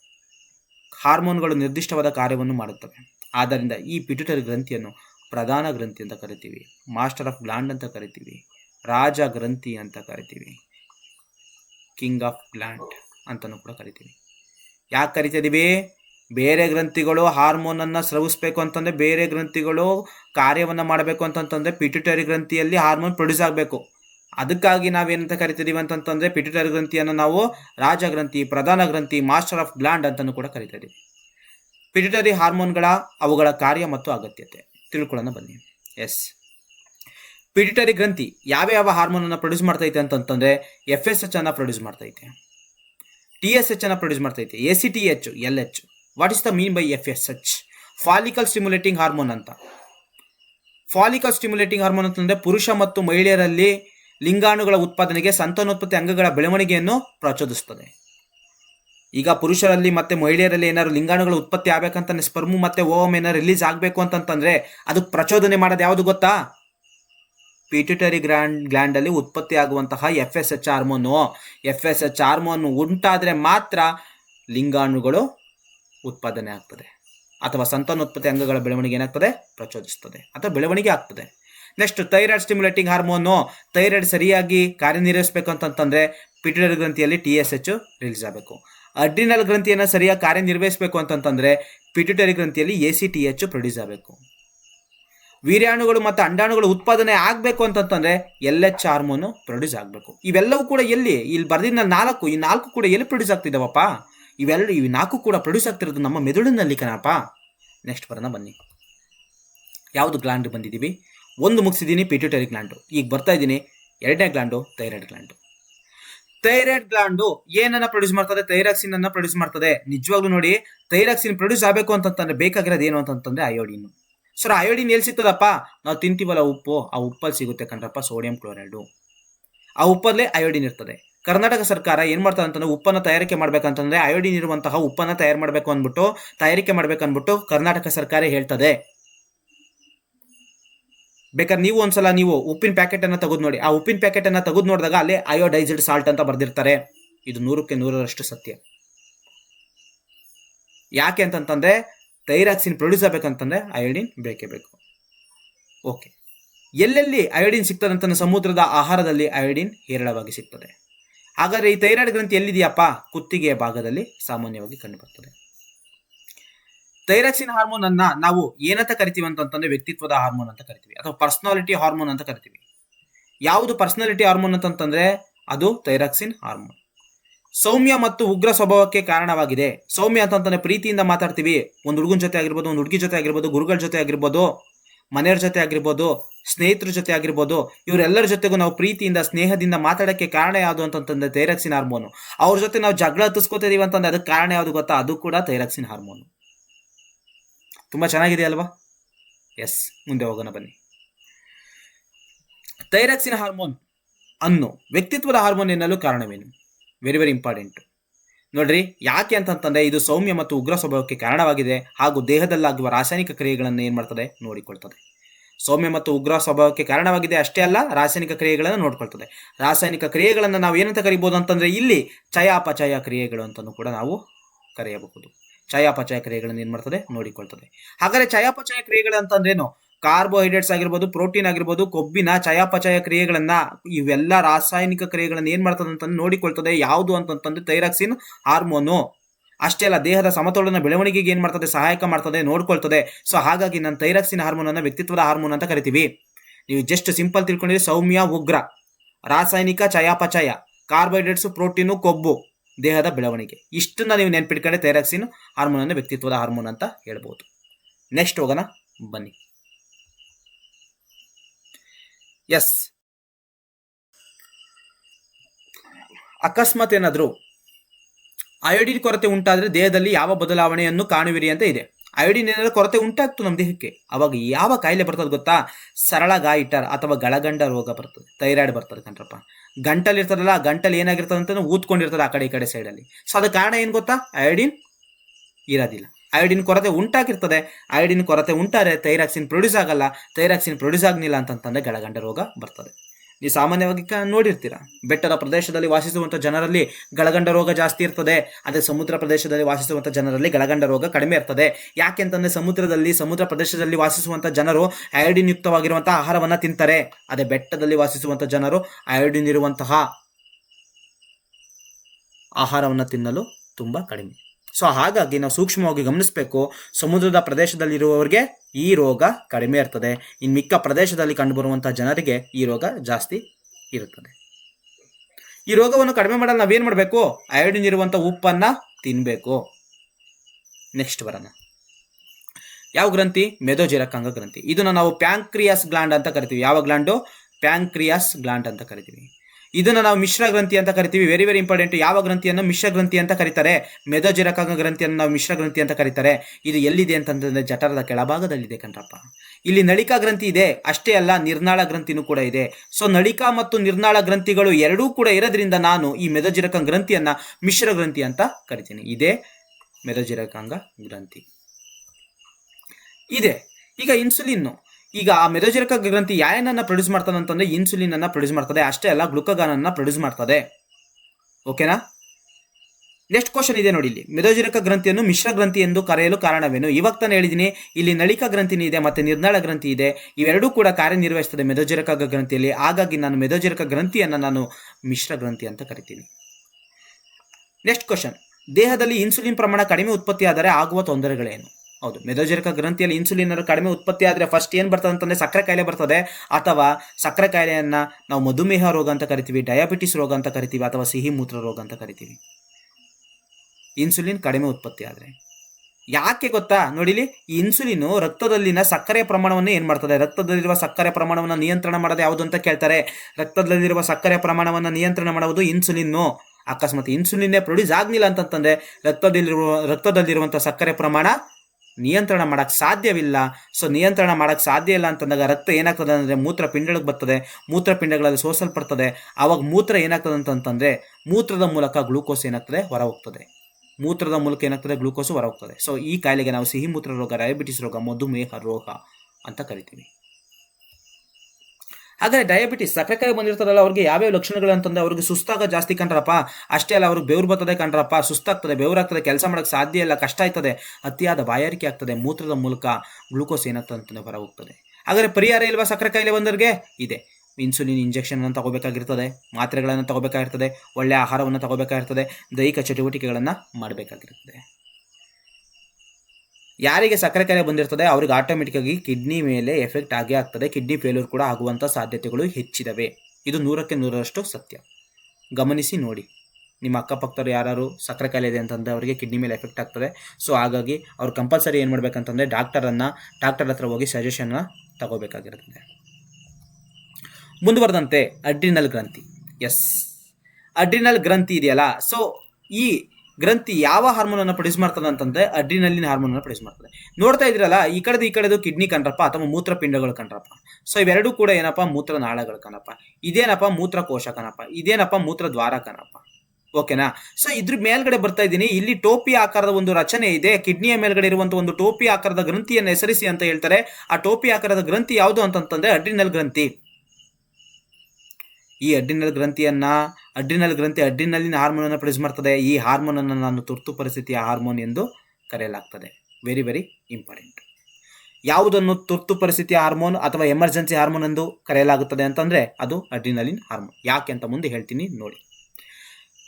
ಹಾರ್ಮೋನ್ಗಳು ನಿರ್ದಿಷ್ಟವಾದ ಕಾರ್ಯವನ್ನು ಮಾಡುತ್ತವೆ. ಆದ್ದರಿಂದ ಈ ಪಿಟ್ಯುಟರಿ ಗ್ರಂಥಿಯನ್ನು ಪ್ರಧಾನ ಗ್ರಂಥಿ ಅಂತ ಕರಿತೀವಿ. ಮಾಸ್ಟರ್ ಆಫ್ ಗ್ಲ್ಯಾಂಡ್ ಅಂತ ಕರಿತೀವಿ. ರಾಜ ಗ್ರಂಥಿ ಅಂತ ಕರಿತೀವಿ. ಕಿಂಗ್ ಆಫ್ ಗ್ಲ್ಯಾಂಡ್ ಅಂತಲೂ ಕೂಡ ಕರಿತೀವಿ. ಯಾಕೆ ಕರಿತಿದ್ದೀವಿ ಬೇರೆ ಗ್ರಂಥಿಗಳು ಹಾರ್ಮೋನನ್ನು ಸ್ರವಿಸ್ಬೇಕು ಅಂತಂದರೆ ಬೇರೆ ಗ್ರಂಥಿಗಳು ಕಾರ್ಯವನ್ನು ಮಾಡಬೇಕು ಅಂತಂತಂದರೆ ಪಿಟ್ಯುಟರಿ ಗ್ರಂಥಿಯಲ್ಲಿ ಹಾರ್ಮೋನ್ ಪ್ರೊಡ್ಯೂಸ್ ಆಗಬೇಕು. ಅದಕ್ಕಾಗಿ ನಾವೇನಂತ ಕರಿತಿದ್ದೀವಿ ಅಂತಂತಂದರೆ ಪಿಟ್ಯುಟರಿ ಗ್ರಂಥಿಯನ್ನು ನಾವು ರಾಜ ಗ್ರಂಥಿ, ಪ್ರಧಾನ ಗ್ರಂಥಿ ಮಾಸ್ಟರ್ ಆಫ್ ಗ್ಲ್ಯಾಂಡ್ ಅಂತಲೂ ಕೂಡ ಕರಿತಾ ಇದ್ದೀವಿ ಪಿಟ್ಯುಟರಿ ಹಾರ್ಮೋನ್ಗಳ ಅವುಗಳ ಕಾರ್ಯ ಮತ್ತು ಅಗತ್ಯತೆ. ತಿಳ್ಕೊಳ್ಳೋಣ ಬನ್ನಿ. ಎಸ್ ಪಿಡಿಟರಿ ಗ್ರಂಥಿ ಯಾವ ಯಾವ ಹಾರ್ಮೋನನ್ನು ಪ್ರೊಡ್ಯೂಸ್ ಮಾಡ್ತೈತೆ ಅಂತಂತಂದರೆ ಎಫ್ ಎಸ್ ಎಚ್ ಅನ್ನು ಪ್ರೊಡ್ಯೂಸ್ ಮಾಡ್ತೈತೆ. ಟಿ ಎಸ್ ಎಚ್ ಅನ್ನು produce ಮಾಡ್ತೈತೆ. A C T H L H what is the mean by F S H follicle stimulating hormone ಅಂತ. ಫಾಲಿಕಲ್ ಸ್ಟಿಮ್ಯುಲೇಟಿಂಗ್ ಹಾರ್ಮೋನ್ ಅಂತಂದರೆ ಪುರುಷ ಮತ್ತು ಮಹಿಳೆಯರಲ್ಲಿ ಲಿಂಗಾಣುಗಳ ಉತ್ಪಾದನೆಗೆ, ಸಂತಾನೋತ್ಪತ್ತಿ ಅಂಗಗಳ ಬೆಳವಣಿಗೆಯನ್ನು ಪ್ರಚೋದಿಸುತ್ತದೆ ಈಗ ಪುರುಷರಲ್ಲಿ ಮತ್ತೆ ಮಹಿಳೆಯರಲ್ಲಿ ಏನಾದ್ರು ಲಿಂಗಾಣುಗಳು ಉತ್ಪತ್ತಿ ಆಗ್ಬೇಕಂತ ಸ್ಪರ್ಮು ಮತ್ತೆ ಓಮ್ ಏನಾದ್ರು ರಿಲೀಸ್ ಆಗಬೇಕು ಅಂತಂತಂದ್ರೆ ಅದಕ್ಕೆ ಪ್ರಚೋದನೆ ಮಾಡೋದು ಯಾವುದು ಗೊತ್ತಾ? ಪಿಟ್ಯುಟರಿ ಗ್ರ್ಯಾಂಡ್ ಗ್ಲ್ಯಾಂಡ್ ಅಲ್ಲಿ ಉತ್ಪತ್ತಿ ಆಗುವಂತಹ F S H hormone F S H hormone ಉಂಟಾದ್ರೆ ಮಾತ್ರ ಲಿಂಗಾಣುಗಳು ಉತ್ಪಾದನೆ ಆಗ್ತದೆ. ಅಥವಾ ಸಂತಾನೋತ್ಪತ್ತಿ ಅಂಗಗಳ ಬೆಳವಣಿಗೆ ಏನಾಗ್ತದೆ? ಪ್ರಚೋದಿಸ್ತದೆ. ಅಥವಾ ಬೆಳವಣಿಗೆ ಆಗ್ತದೆ. Next thyroid stimulating hormone thyroid ಸರಿಯಾಗಿ ಕಾರ್ಯನಿರ್ವಹಿಸಬೇಕು ಅಂತಂತಂದ್ರೆ ಪಿಟ್ಯುಟರಿ ಗ್ರಂಥಿಯಲ್ಲಿ ಟಿ ಎಸ್ ಎಚ್ ರಿಲೀಸ್ ಆಗಬೇಕು. ಅಡ್ರಿನಲ್ ಗ್ರಂಥಿಯನ್ನು ಸರಿಯಾಗಿ ಕಾರ್ಯನಿರ್ವಹಿಸಬೇಕು ಅಂತಂತಂದರೆ pituitary ಗ್ರಂಥಿಯಲ್ಲಿ A C T H produce ಆಗಬೇಕು. ವೀರ್ಯಾಣುಗಳು ಮತ್ತು ಅಂಡಾಣುಗಳು ಉತ್ಪಾದನೆ ಆಗಬೇಕು ಅಂತಂತಂದರೆ ಎಲ್ ಎಚ್ ಹಾರ್ಮೋನು ಪ್ರೊಡ್ಯೂಸ್ ಆಗಬೇಕು. ಇವೆಲ್ಲವೂ ಕೂಡ ಎಲ್ಲಿ? ಇಲ್ಲಿ ಬರ್ದಿನ ನಾಲ್ಕು, ಈ ನಾಲ್ಕು ಕೂಡ ಎಲ್ಲಿ ಪ್ರೊಡ್ಯೂಸ್ ಆಗ್ತಿದ್ದಾವಪ್ಪ ಇವೆಲ್ಲ, ಈ ನಾಲ್ಕು ಕೂಡ ಪ್ರೊಡ್ಯೂಸ್ ಆಗ್ತಿರೋದು ನಮ್ಮ ಮೆದುಳಿನಲ್ಲಿ ಕಣಪ್ಪ. ನೆಕ್ಸ್ಟ್ ಬರೋಣ ಬನ್ನಿ. ಯಾವುದು ಗ್ಲ್ಯಾಂಡ್ ಬಂದಿದ್ದೀವಿ? ಒಂದು ಮುಗಿಸಿದ್ದೀನಿ ಪಿಟ್ಯುಟರಿ ಗ್ಲ್ಯಾಂಡು ಈಗ ಬರ್ತಾ ಇದ್ದೀನಿ, ಎರಡನೇ gland thyroid gland thyroid gland ಏನನ್ನ ಪ್ರೊಡ್ಯೂಸ್ ಮಾಡ್ತದೆ? ಥೈರಾಕ್ಸಿನ್ ಅನ್ನ ಪ್ರೊಡ್ಯೂಸ್ ಮಾಡ್ತದೆ. ನಿಜವಾಗ್ಲೂ ನೋಡಿ, ಥೈರಾಕ್ಸಿನ್ ಪ್ರೊಡ್ಯೂಸ್ ಆಗಬೇಕು ಅಂತಂತಂದ್ರೆ ಬೇಕಾಗಿರೋದು ಏನು ಅಂತಂತಂದ್ರೆ ಅಯೋಡಿನ್ ಸರ್ ಅಯೋಡಿನ್ ಎಲ್ಲಿ ಸಿಗ್ತದಪ್ಪ? ನಾವು ತಿಂತೀವಲ್ಲ ಉಪ್ಪು. ಆ ಉಪ್ಪಲ್ಲಿ ಸಿಗುತ್ತೆ ಕಣ್ರಪ್ಪ ಸೋಡಿಯಂ ಕ್ಲೋರೈಡು ಆ ಉಪ್ಪಲ್ಲೇ ಅಯೋಡಿನ್ ಇರ್ತದೆ. ಕರ್ನಾಟಕ ಸರ್ಕಾರ ಏನ್ ಮಾಡ್ತಾರೆ ಅಂತಂದ್ರೆ ಉಪ್ಪನ್ನು ತಯಾರಿಕೆ ಮಾಡ್ಬೇಕಂತಂದ್ರೆ ಅಯೋಡಿನ್ ಇರುವಂತಹ ಉಪ್ಪನ್ನು ತಯಾರು ಮಾಡಬೇಕು ಅಂದ್ಬಿಟ್ಟು, ತಯಾರಿಕೆ ಮಾಡ್ಬೇಕು ಅಂದ್ಬಿಟ್ಟು ಕರ್ನಾಟಕ ಸರ್ಕಾರ ಹೇಳ್ತದೆ. ಬೇಕಾದ್ರೆ ನೀವು ಒಂದ್ಸಲ ನೀವು ಉಪ್ಪಿನ ಪ್ಯಾಕೆಟ್ ಅನ್ನ ತೆಗೆದು ನೋಡಿ. ಆ ಉಪ್ಪಿನ ಪ್ಯಾಕೆಟ್ ಅನ್ನ ತೆಗೆದು ನೋಡಿದಾಗ ಅಲ್ಲಿ ಅಯೋಡೈಸ್ಡ್ ಸಾಲ್ಟ್ ಅಂತ ಬರ್ದಿರ್ತಾರೆ. ಇದು ನೂರಕ್ಕೆ ನೂರರಷ್ಟು ಸತ್ಯ. ಯಾಕೆ ಅಂತಂತಂದ್ರೆ ಥೈರಾಕ್ಸಿನ್ ಪ್ರೊಡ್ಯೂಸ್ ಆಗ್ಬೇಕಂತಂದ್ರೆ ಅಯೋಡಿನ್ ಬೇಕೇ ಬೇಕು. ಓಕೆ ಎಲ್ಲೆಲ್ಲಿ ಅಯೋಡಿನ್ ಸಿಗ್ತದೆ ಅಂತ ಸಮುದ್ರದ ಆಹಾರದಲ್ಲಿ ಅಯೋಡಿನ್ ಹೇರಳವಾಗಿ ಸಿಗ್ತದೆ. ಹಾಗಾದ್ರೆ ಈ ಥೈರಾಯ್ಡ್ ಗ್ರಂಥಿ ಎಲ್ಲಿದೆಯಪ್ಪ? ಕುತ್ತಿಗೆಯ ಭಾಗದಲ್ಲಿ ಸಾಮಾನ್ಯವಾಗಿ ಕಂಡುಬರ್ತದೆ. ಥೈರಾಕ್ಸಿನ್ ಹಾರ್ಮೋನ್ ಅನ್ನ ನಾವು ಏನಂತ ಕರಿತೀವಿ ಅಂತಂತಂದ್ರೆ ವ್ಯಕ್ತಿತ್ವದ ಹಾರ್ಮೋನ್ ಅಂತ ಕರಿತೀವಿ. ಅಥವಾ ಪರ್ಸನಾಲಿಟಿ ಹಾರ್ಮೋನ್ ಅಂತ ಕರಿತೀವಿ. ಯಾವುದು ಪರ್ಸನಾಲಿಟಿ ಹಾರ್ಮೋನ್ ಅಂತಂತಂದ್ರೆ ಅದು ಥೈರಾಕ್ಸಿನ್ ಹಾರ್ಮೋನ್. ಸೌಮ್ಯ ಮತ್ತು ಉಗ್ರ ಸ್ವಭಾವಕ್ಕೆ ಕಾರಣವಾಗಿದೆ. ಸೌಮ್ಯ ಅಂತಂತಂದ್ರೆ ಪ್ರೀತಿಯಿಂದ ಮಾತಾಡ್ತೀವಿ. ಒಂದು ಹುಡುಗನ ಜೊತೆ ಆಗಿರ್ಬೋದು, ಒಂದು ಹುಡುಗಿ ಜೊತೆ ಆಗಿರ್ಬೋದು, ಗುರುಗಳ ಜೊತೆ ಆಗಿರ್ಬೋದು, ಮನೆಯವ್ರ ಜೊತೆ ಆಗಿರ್ಬೋದು, ಸ್ನೇಹಿತರ ಜೊತೆ ಆಗಿರ್ಬೋದು, ಇವರೆಲ್ಲರ ಜೊತೆಗೂ ನಾವು ಪ್ರೀತಿಯಿಂದ, ಸ್ನೇಹದಿಂದ ಮಾತಾಡೋಕ್ಕೆ ಕಾರಣ ಯಾವುದು ಅಂತಂತಂದ್ರೆ ಥೈರಾಕ್ಸಿನ್ ಹಾರ್ಮೋನು. ಅವ್ರ ಜೊತೆ ನಾವು ಜಗಳ ಹತ್ತಿಸ್ಕೋತಿದೀವಿ ಅಂತಂದ್ರೆ ಅದಕ್ಕೆ ಕಾರಣ ಯಾವುದು ಗೊತ್ತಾ? ಅದು ಕೂಡ ಥೈರಾಕ್ಸಿನ್ ಹಾರ್ಮೋನು. ತುಂಬಾ ಚೆನ್ನಾಗಿದೆ ಅಲ್ವಾ? ಎಸ್ ಮುಂದೆ ಹೋಗೋಣ ಬನ್ನಿ. ಥೈರಾಕ್ಸಿನ್ ಹಾರ್ಮೋನ್ ಅನ್ನು ವ್ಯಕ್ತಿತ್ವದ ಹಾರ್ಮೋನ್ ಎನ್ನಲು ಕಾರಣವೇನು? ವೆರಿ ವೆರಿ ಇಂಪಾರ್ಟೆಂಟ್ ನೋಡ್ರಿ, ಯಾಕೆ ಅಂತಂತಂದ್ರೆ ಇದು ಸೌಮ್ಯ ಮತ್ತು ಉಗ್ರ ಸ್ವಭಾವಕ್ಕೆ ಕಾರಣವಾಗಿದೆ ಹಾಗೂ ದೇಹದಲ್ಲಾಗುವ ರಾಸಾಯನಿಕ ಕ್ರಿಯೆಗಳನ್ನು ಏನು ಮಾಡ್ತದೆ? ನೋಡಿಕೊಳ್ತದೆ. ಸೌಮ್ಯ ಮತ್ತು ಉಗ್ರ ಸ್ವಭಾವಕ್ಕೆ ಕಾರಣವಾಗಿದೆ ಅಷ್ಟೇ ಅಲ್ಲ, ರಾಸಾಯನಿಕ ಕ್ರಿಯೆಗಳನ್ನು ನೋಡ್ಕೊಳ್ತದೆ. ರಾಸಾಯನಿಕ ಕ್ರಿಯೆಗಳನ್ನು ನಾವು ಏನಂತ ಕರಿಬಹುದು ಅಂತಂದ್ರೆ ಇಲ್ಲಿ ಚಯಾಪಚಯ ಕ್ರಿಯೆಗಳು ಅಂತಲೂ ಕೂಡ ನಾವು ಕರೆಯಬಹುದು. ಚಯಾಪಚಯ ಕ್ರಿಯೆಗಳನ್ನು ಏನ್ ಮಾಡ್ತದೆ? ನೋಡಿಕೊಳ್ತದೆ. ಹಾಗಾದ್ರೆ ಚಯಾಪಚಯ ಕ್ರಿಯೆಗಳು ಅಂತಂದ್ರೇನು ಕಾರ್ಬೋಹೈಡ್ರೇಟ್ಸ್ ಆಗಿರ್ಬೋದು, ಪ್ರೋಟೀನ್ ಆಗಿರ್ಬೋದು, ಕೊಬ್ಬಿನ ಚಯಾಪಚಯ ಕ್ರಿಯೆಗಳನ್ನ ಇವೆಲ್ಲ ರಾಸಾಯನಿಕ ಕ್ರಿಯೆಗಳನ್ನ ಏನ್ ಮಾಡ್ತದೆ ಅಂತ ನೋಡಿಕೊಳ್ತದೆ. ಯಾವುದು ಅಂತಂತಂದ್ರೆ ಥೈರಾಕ್ಸಿನ್ ಹಾರ್ಮೋನು. ಅಷ್ಟೇ ಅಲ್ಲ, ದೇಹದ ಸಮತೋಲನ ಬೆಳವಣಿಗೆಗೆ ಏನ್ ಮಾಡ್ತದೆ? ಸಹಾಯಕ ಮಾಡ್ತದೆ, ನೋಡ್ಕೊಳ್ತದೆ. ಸೊ ಹಾಗಾಗಿ ನಾನು ಥೈರಾಕ್ಸಿನ್ ಹಾರ್ಮೋನ್ ಅನ್ನ ವ್ಯಕ್ತಿತ್ವದ ಹಾರ್ಮೋನ್ ಅಂತ ಕರಿತೀವಿ. ನೀವು ಜಸ್ಟ್ ಸಿಂಪಲ್ ತಿಳ್ಕೊಂಡಿದ್ರೆ ಸೌಮ್ಯ, ಉಗ್ರ. ರಾಸಾಯನಿಕ ಚಯಾಪಚಯ ಕಾರ್ಬೋಹೈಡ್ರೇಟ್ಸ್, ಪ್ರೋಟೀನು, ಕೊಬ್ಬು. ದೇಹದ ಬೆಳವಣಿಗೆ. ಇಷ್ಟನ್ನ ನೀವು ನೆನ್ಪಿಟ್ಕೊಂಡ್ರೆ ಥೈರಾಕ್ಸಿನ್ ಹಾರ್ಮೋನ್ ಅನ್ನು ವ್ಯಕ್ತಿತ್ವದ ಹಾರ್ಮೋನ್ ಅಂತ ಹೇಳ್ಬೋದು. ನೆಕ್ಸ್ಟ್ ಹೋಗೋಣ, ಬನ್ನಿ. ಎಸ್ ಅಕಸ್ಮಾತ್ ಏನಾದರೂ ಅಯೋಡಿನ್ ಕೊರತೆ ಉಂಟಾದರೆ ದೇಹದಲ್ಲಿ ಯಾವ ಬದಲಾವಣೆಯನ್ನು ಕಾಣುವಿರಿ ಅಂತ ಇದೆ. ಅಯೋಡಿನ್ ಏನಾದರೂ ಕೊರತೆ ಉಂಟಾಗ್ತು ನಮ್ಮ ದೇಹಕ್ಕೆ? ಅವಾಗ ಯಾವ ಕಾಯಿಲೆ ಬರ್ತದೆ ಗೊತ್ತಾ? ಸರಳ ಗಾಯಿಟರ್ ಅಥವಾ ಗಳಗಂಡ ರೋಗ ಬರ್ತದೆ, ಥೈರಾಯ್ಡ್ ಬರ್ತದೆ ಕಣ್ರಪ್ಪ. ಗಂಟಲ್ ಇರ್ತದಲ್ಲ ಗಂಟಲ್ ಏನಾಗಿರ್ತದೆ ಅಂತ ಊದ್ಕೊಂಡಿರ್ತದೆ ಆ ಕಡೆ ಈ ಕಡೆ ಸೈಡಲ್ಲಿ ಸೊ ಅದ ಕಾರಣ ಏನು ಗೊತ್ತಾ? ಅಯೋಡಿನ್ ಇರೋದಿಲ್ಲ. ಅಯೋಡಿನ್ ಕೊರತೆ ಉಂಟಾಗಿರ್ತದೆ. ಅಯೋಡಿನ್ ಕೊರತೆ ಉಂಟಾರೆ ಥೈರಾಕ್ಸಿನ್ ಪ್ರೊಡ್ಯೂಸ್ ಆಗಲ್ಲ. ಥೈರಾಕ್ಸಿನ್ ಪ್ರೊಡ್ಯೂಸ್ ಆಗಲಿಲ್ಲ ಅಂತಂತಂದ್ರೆ ಗಳಗಂಡ ರೋಗ ಬರ್ತದೆ. ನೀವು ಸಾಮಾನ್ಯವಾಗಿ ನೋಡಿರ್ತೀರಾ? ಬೆಟ್ಟದ ಪ್ರದೇಶದಲ್ಲಿ ವಾಸಿಸುವಂಥ ಜನರಲ್ಲಿ ಗಳಗಂಡ ರೋಗ ಜಾಸ್ತಿ ಇರ್ತದೆ. ಅದೇ ಸಮುದ್ರ ಪ್ರದೇಶದಲ್ಲಿ ವಾಸಿಸುವಂಥ ಜನರಲ್ಲಿ ಗಳಗಂಡ ರೋಗ ಕಡಿಮೆ ಇರ್ತದೆ. ಯಾಕೆಂತಂದರೆ ಸಮುದ್ರದಲ್ಲಿ, ಸಮುದ್ರ ಪ್ರದೇಶದಲ್ಲಿ ವಾಸಿಸುವಂಥ ಜನರು ಅಯೋಡಿನ್ ಯುಕ್ತವಾಗಿರುವಂತಹ ಆಹಾರವನ್ನ ತಿಂತಾರೆ. ಅದೇ ಬೆಟ್ಟದಲ್ಲಿ ವಾಸಿಸುವಂಥ ಜನರು ಅಯೋಡಿನ್ ಇರುವಂತಹ ಆಹಾರವನ್ನು ತಿನ್ನಲು ತುಂಬ ಕಡಿಮೆ. ಸೊ ಹಾಗಾಗಿ ನಾವು ಸೂಕ್ಷ್ಮವಾಗಿ ಗಮನಿಸಬೇಕು. ಸಮುದ್ರದ ಪ್ರದೇಶದಲ್ಲಿರುವವರಿಗೆ ಈ ರೋಗ ಕಡಿಮೆ ಇರ್ತದೆ. ಇನ್ನು ಮಿಕ್ಕ ಪ್ರದೇಶದಲ್ಲಿ ಕಂಡುಬರುವಂಥ ಜನರಿಗೆ ಈ ರೋಗ ಜಾಸ್ತಿ ಇರುತ್ತದೆ. ಈ ರೋಗವನ್ನು ಕಡಿಮೆ ಮಾಡಲು ನಾವೇನು ಮಾಡಬೇಕು? ಅಯೋಡಿನ್ ಇರುವಂಥ ಉಪ್ಪನ್ನು ತಿನ್ನಬೇಕು ನೆಕ್ಸ್ಟ್ ಬರೋಣ. ಯಾವ ಗ್ರಂಥಿ? ಮೆದೋಜಿರಕಾಂಗ ಗ್ರಂಥಿ. ಇದನ್ನು ನಾವು ಪ್ಯಾಂಕ್ರಿಯಾಸ್ ಗ್ಲಾಂಡ್ ಅಂತ ಕರಿತೀವಿ. ಯಾವ ಗ್ಲಾಂಡು? ಪ್ಯಾಂಕ್ರಿಯಾಸ್ ಗ್ಲಾಂಡ್ ಅಂತ ಕರಿತೀವಿ. ಇದನ್ನು ನಾವು ಮಿಶ್ರ ಗ್ರಂಥಿ ಅಂತ ಕರಿತೀವಿ. ವೆರಿ ವೆರಿ ಇಂಪಾರ್ಟೆಂಟ್ ಯಾವ ಗ್ರಂಥಿಯನ್ನು? ಮಿಶ್ರ ಗ್ರಂಥಿ ಅಂತ ಕರೀತಾರೆ. ಮೆದೋಜಿರಕಾಂಗ ಗ್ರಂಥಿಯನ್ನು ನಾವು ಮಿಶ್ರ ಗ್ರಂಥಿ ಅಂತ ಕರೀತಾರೆ. ಇದು ಎಲ್ಲಿದೆ ಅಂತಂದ್ರೆ ಜಠರದ ಕೆಳಭಾಗದಲ್ಲಿದೆ ಕಣ್ರಪ್ಪ ಇಲ್ಲಿ ನಳಿಕಾ ಗ್ರಂಥಿ ಇದೆ. ಅಷ್ಟೇ ಅಲ್ಲ, ನಿರ್ನಾಳ ಗ್ರಂಥಿನೂ ಕೂಡ ಇದೆ. ಸೊ ನಳಿಕಾ ಮತ್ತು ನಿರ್ನಾಳ ಗ್ರಂಥಿಗಳು ಎರಡೂ ಕೂಡ ಇರೋದ್ರಿಂದ ನಾನು ಈ ಮೆದಜಿರಕಂಗ ಗ್ರಂಥಿಯನ್ನ ಮಿಶ್ರ ಗ್ರಂಥಿ ಅಂತ ಕರಿತೀನಿ. ಇದೇ ಮೆದೋಜಿರಕಾಂಗ ಗ್ರಂಥಿ. ಇದೆ. ಈಗ ಇನ್ಸುಲಿನ್ ಈಗ ಆ ಮೆದೋಜರಕ ಗ್ರಂಥಿ ಯಾಯನನ್ನ ಪ್ರೊಡ್ಯೂಸ್ ಮಾಡ್ತದೆ ಅಂತಂದ್ರೆ ಇನ್ಸುಲಿನ್ ಅನ್ನ ಪ್ರೊಡ್ಯೂಸ್ ಮಾಡ್ತದೆ. ಅಷ್ಟೇ ಅಲ್ಲ ಗ್ಲುಕಗಾನ್ ಅನ್ನ ಪ್ರೊಡ್ಯೂಸ್ ಮಾಡ್ತದೆ ಓಕೆನಾ ನೆಕ್ಸ್ಟ್ ಕ್ವಶನ್ ಇದೆ ನೋಡಿ ಇಲ್ಲಿ. ಮೆದೋಜರಕ ಗ್ರಂಥಿಯನ್ನು ಮಿಶ್ರ ಗ್ರಂಥಿ ಎಂದು ಕರೆಯಲು ಕಾರಣವೇನು? ಇವಾಗ ತಾನೇ ಹೇಳಿದ್ದೀನಿ ಇಲ್ಲಿ ನಳಿಕ ಗ್ರಂಥಿನಿ ಇದೆ, ಮತ್ತೆ ನಿರ್ನಾಳ ಗ್ರಂಥಿ ಇದೆ. ಇವೆರಡೂ ಕೂಡ ಕಾರ್ಯನಿರ್ವಹಿಸ್ತದೆ ಮೆದೋಜರಕ ಗ್ರಂಥಿಯಲ್ಲಿ. ಹಾಗಾಗಿ ನಾನು ಮೆದೋಜರಕ ಗ್ರಂಥಿಯನ್ನು ನಾನು ಮಿಶ್ರ ಗ್ರಂಥಿ ಅಂತ ಕರಿತೀನಿ. ನೆಕ್ಸ್ಟ್ ಕ್ವಶನ್ ದೇಹದಲ್ಲಿ ಇನ್ಸುಲಿನ್ ಪ್ರಮಾಣ ಕಡಿಮೆ ಉತ್ಪತ್ತಿಯಾದರೆ ಆಗುವ ತೊಂದರೆಗಳೇನು? ಹೌದು. ಮೆದೋಜರಿಕ ಗ್ರಂಥಿಯಲ್ಲಿ ಇನ್ಸುಲಿನ್ ಕಡಿಮೆ ಉತ್ಪತ್ತಿ ಆದರೆ ಫಸ್ಟ್ ಏನು ಬರ್ತದೆ ಅಂತಂದರೆ ಸಕ್ಕರೆ ಕಾಯಿಲೆ ಬರ್ತದೆ. ಅಥವಾ ಸಕ್ಕರೆ ಕಾಯಿಲೆಯನ್ನು ನಾವು ಮಧುಮೇಹ ರೋಗ ಅಂತ ಕರಿತೀವಿ ಡಯಾಬಿಟಿಸ್ ರೋಗ ಅಂತ ಕರಿತೀವಿ, ಅಥವಾ ಸಿಹಿ ಮೂತ್ರ ರೋಗ ಅಂತ ಕರಿತೀವಿ. ಇನ್ಸುಲಿನ್ ಕಡಿಮೆ ಉತ್ಪತ್ತಿ ಆದರೆ. ಯಾಕೆ ಗೊತ್ತಾ? ನೋಡಿಲಿ ಈ ಇನ್ಸುಲಿನ್ ರಕ್ತದಲ್ಲಿನ ಸಕ್ಕರೆ ಪ್ರಮಾಣವನ್ನು ಏನು ಮಾಡ್ತದೆ? ರಕ್ತದಲ್ಲಿರುವ ಸಕ್ಕರೆ ಪ್ರಮಾಣವನ್ನು ನಿಯಂತ್ರಣ ಮಾಡೋದು ಯಾವುದು ಅಂತ ಕೇಳ್ತಾರೆ. ರಕ್ತದಲ್ಲಿರುವ ಸಕ್ಕರೆ ಪ್ರಮಾಣವನ್ನು ನಿಯಂತ್ರಣ ಮಾಡುವುದು ಇನ್ಸುಲಿನ್ನು ಅಕಸ್ಮಾತ್ ಇನ್ಸುಲಿನ್ನೇ ಪ್ರೊಡ್ಯೂಸ್ ಆಗಲಿಲ್ಲ ಅಂತಂತಂದರೆ ರಕ್ತದಲ್ಲಿರುವ ರಕ್ತದಲ್ಲಿರುವಂಥ ಸಕ್ಕರೆ ಪ್ರಮಾಣ ನಿಯಂತ್ರಣ ಮಾಡಕ್ಕೆ ಸಾಧ್ಯವಿಲ್ಲ. ಸೊ ನಿಯಂತ್ರಣ ಮಾಡಕ್ಕೆ ಸಾಧ್ಯ ಇಲ್ಲ ಅಂತಂದಾಗ ರಕ್ತ ಏನಾಗ್ತದೆ ಅಂದರೆ ಮೂತ್ರಪಿಂಡಗಳಿಗೆ ಬರ್ತದೆ. ಮೂತ್ರಪಿಂಡಗಳಲ್ಲಿ ಸೋಸಲ್ಪಡ್ತದೆ. ಆವಾಗ ಮೂತ್ರ ಏನಾಗ್ತದೆ ಅಂತಂತಂದರೆ ಮೂತ್ರದ ಮೂಲಕ ಗ್ಲೂಕೋಸ್ ಏನಾಗ್ತದೆ? ಹೊರ ಹೋಗ್ತದೆ ಮೂತ್ರದ ಮೂಲಕ ಏನಾಗ್ತದೆ? ಗ್ಲೂಕೋಸ್ ಹೊರ ಹೋಗ್ತದೆ ಸೊ ಈ ಕಾಯಿಲೆಗೆ ನಾವು ಸಿಹಿ ಮೂತ್ರ ರೋಗ ಡಯಾಬಿಟಿಸ್ ರೋಗ, ಮಧುಮೇಹ ರೋಗ ಅಂತ ಕರಿತೀವಿ. ಹಾಗಾದ್ರೆ ಡಯಾಬಿಟಿಸ್ ಸಕ್ಕರೆ ಕಾಯಿಲೆ ಬಂದಿರ್ತಾರಲ್ಲ ಅವ್ರಿಗೆ ಯಾವ್ಯಾವ ಲಕ್ಷಣಗಳು ಅಂತಂದ್ರೆ ಅವ್ರಿಗೆ ಸುಸ್ತಾಗ ಜಾಸ್ತಿ ಕಂಡ್ರಪ್ಪ? ಅಷ್ಟೇ ಅಲ್ಲ, ಅವ್ರಿಗೆ ಬೆವ್ರು ಬರ್ತದೆ ಕಂಡ್ರಪ್ಪ, ಸುಸ್ತಾಗ್ತದೆ, ಬೆವರಾಗ್ತದೆ, ಕೆಲಸ ಮಾಡೋಕ್ಕೆ ಸಾಧ್ಯ ಇಲ್ಲ, ಕಷ್ಟ ಆಯ್ತದೆ ಅತಿಯಾದ ಬಾಯಾರಿಕೆ ಆಗ್ತದೆ, ಮೂತ್ರದ ಮೂಲಕ ಗ್ಲೂಕೋಸ್ ಅಂತಂದ್ರೆ ಹೊರ ಹೋಗ್ತದೆ ಹಾಗಾದ್ರೆ ಪರಿಹಾರ ಇಲ್ವಾ ಸಕ್ಕರೆ ಕಾಯಿಲೆ ಬಂದವರಿಗೆ? ಇದೆ. ಇನ್ಸುಲಿನ್ ಇಂಜೆಕ್ಷನ್ ಅನ್ನು ತಗೋಬೇಕಾಗಿರ್ತದೆ, ಮಾತ್ರೆಗಳನ್ನು ತಗೋಬೇಕಾಗಿರ್ತದೆ, ಒಳ್ಳೆ ಆಹಾರವನ್ನು ತಗೋಬೇಕಾಗಿರ್ತದೆ, ದೈಹಿಕ ಚಟುವಟಿಕೆಗಳನ್ನು ಮಾಡಬೇಕಾಗಿರ್ತದೆ. ಯಾರಿಗೆ ಸಕ್ಕರೆ ಕಾಯಿಲೆ ಬಂದಿರ್ತದೆ, ಅವ್ರಿಗೆ ಆಟೋಮೆಟಿಕ್ಕಾಗಿ ಕಿಡ್ನಿ ಮೇಲೆ ಎಫೆಕ್ಟ್ ಆಗೇ ಆಗ್ತದೆ. ಕಿಡ್ನಿ ಫೇಲ್ಯೂರ್ ಕೂಡ ಆಗುವಂಥ ಸಾಧ್ಯತೆಗಳು ಹೆಚ್ಚಿದವೆ. ಇದು ನೂರಕ್ಕೆ ನೂರರಷ್ಟು ಸತ್ಯ. ಗಮನಿಸಿ ನೋಡಿ. ನಿಮ್ಮ ಅಕ್ಕಪಕ್ಕದವ್ರು ಯಾರು ಸಕ್ಕರೆ ಕಾಯಿಲೆ ಇದೆ ಅಂತಂದರೆ ಅವರಿಗೆ ಕಿಡ್ನಿ ಮೇಲೆ ಎಫೆಕ್ಟ್ ಆಗ್ತದೆ. ಸೊ ಹಾಗಾಗಿ ಅವ್ರು ಕಂಪಲ್ಸರಿ ಏನು ಮಾಡಬೇಕಂತಂದರೆ ಡಾಕ್ಟರನ್ನು ಡಾಕ್ಟರ್ ಹತ್ರ ಹೋಗಿ ಸಜೆಷನ್ನ ತಗೋಬೇಕಾಗಿರುತ್ತದೆ ಮುಂದುವರೆದಂತೆ ಅಡ್ರಿನಲ್ ಗ್ರಂಥಿ. ಎಸ್ ಅಡ್ರಿನಲ್ ಗ್ರಂಥಿ ಇದೆಯಲ್ಲ? ಸೊ ಈ ಗ್ರಂಥಿ ಯಾವ ಹಾರ್ಮೋನನ್ನು ಪ್ರೊಡ್ಯೂಸ್ ಮಾಡ್ತದೆ ಅಂತಂದ್ರೆ ಅಡ್ರಿನಲಿನ್ ಹಾರ್ಮೋನನ್ನು ಪ್ರೊಡ್ಯೂಸ್ ಮಾಡ್ತದೆ. ನೋಡ್ತಾ ಇದ್ರಲ್ಲ ಈ ಕಡೆದು ಈ ಕಡೆದು ಕಿಡ್ನಿ ಕಣ್ರಪ್ಪ ಅಥವಾ ಮೂತ್ರಪಿಂಡಗಳು ಕಣ್ರಪ್ಪ. ಸೊ ಇವೆರಡೂ ಕೂಡ ಏನಪ್ಪ? ಮೂತ್ರನಾಳಗಳು ಕಣಪ್ಪ. ಇದೇನಪ್ಪ? ಮೂತ್ರಕೋಶ ಕಣಪ್ಪ. ಇದೇನಪ್ಪ? ಮೂತ್ರ ದ್ವಾರ ಕಣಪ್ಪ ಓಕೆನಾ ಸೊ ಇದ್ರ ಮೇಲ್ಗಡೆ ಬರ್ತಾ ಇದ್ದೀನಿ. ಇಲ್ಲಿ ಟೋಪಿ ಆಕಾರದ ಒಂದು ರಚನೆ ಇದೆ. ಕಿಡ್ನಿಯ ಮೇಲ್ಗಡೆ ಇರುವಂತ ಒಂದು ಟೋಪಿ ಆಕಾರದ ಗ್ರಂಥಿಯನ್ನು ಹೆಸರಿಸಿ ಅಂತ ಹೇಳ್ತಾರೆ. ಆ ಟೋಪಿ ಆಕಾರದ ಗ್ರಂಥಿ ಯಾವುದು ಅಂತಂತಂದ್ರೆ ಅಡ್ರಿನಲ್ ಗ್ರಂಥಿ. ಈ ಅಡ್ರಿನಲ್ ಗ್ರಂಥಿಯನ್ನ, ಅಡ್ರಿನಲ್ ಗ್ರಂಥಿ ಅಡ್ರಿನಲ್ಲಿನ ಹಾರ್ಮೋನ್ ಅನ್ನು ಪ್ರೊಡ್ಯೂಸ್ ಮಾಡ್ತದೆ. ಈ ಹಾರ್ಮೋನ್ ಅನ್ನು ನಾನು ತುರ್ತು ಪರಿಸ್ಥಿತಿಯ ಹಾರ್ಮೋನ್ ಎಂದು ಕರೆಯಲಾಗ್ತದೆ. ವೆರಿ ವೆರಿ ಇಂಪಾರ್ಟೆಂಟ್ ಯಾವುದನ್ನು ತುರ್ತು ಪರಿಸ್ಥಿತಿಯ ಹಾರ್ಮೋನ್ ಅಥವಾ ಎಮರ್ಜೆನ್ಸಿ ಹಾರ್ಮೋನ್ ಎಂದು ಕರೆಯಲಾಗುತ್ತದೆ ಅಂತಂದ್ರೆ ಅದು ಅಡ್ರಿನಲಿನ್ ಹಾರ್ಮೋನ್. ಯಾಕೆ ಅಂತ ಮುಂದೆ ಹೇಳ್ತೀನಿ ನೋಡಿ.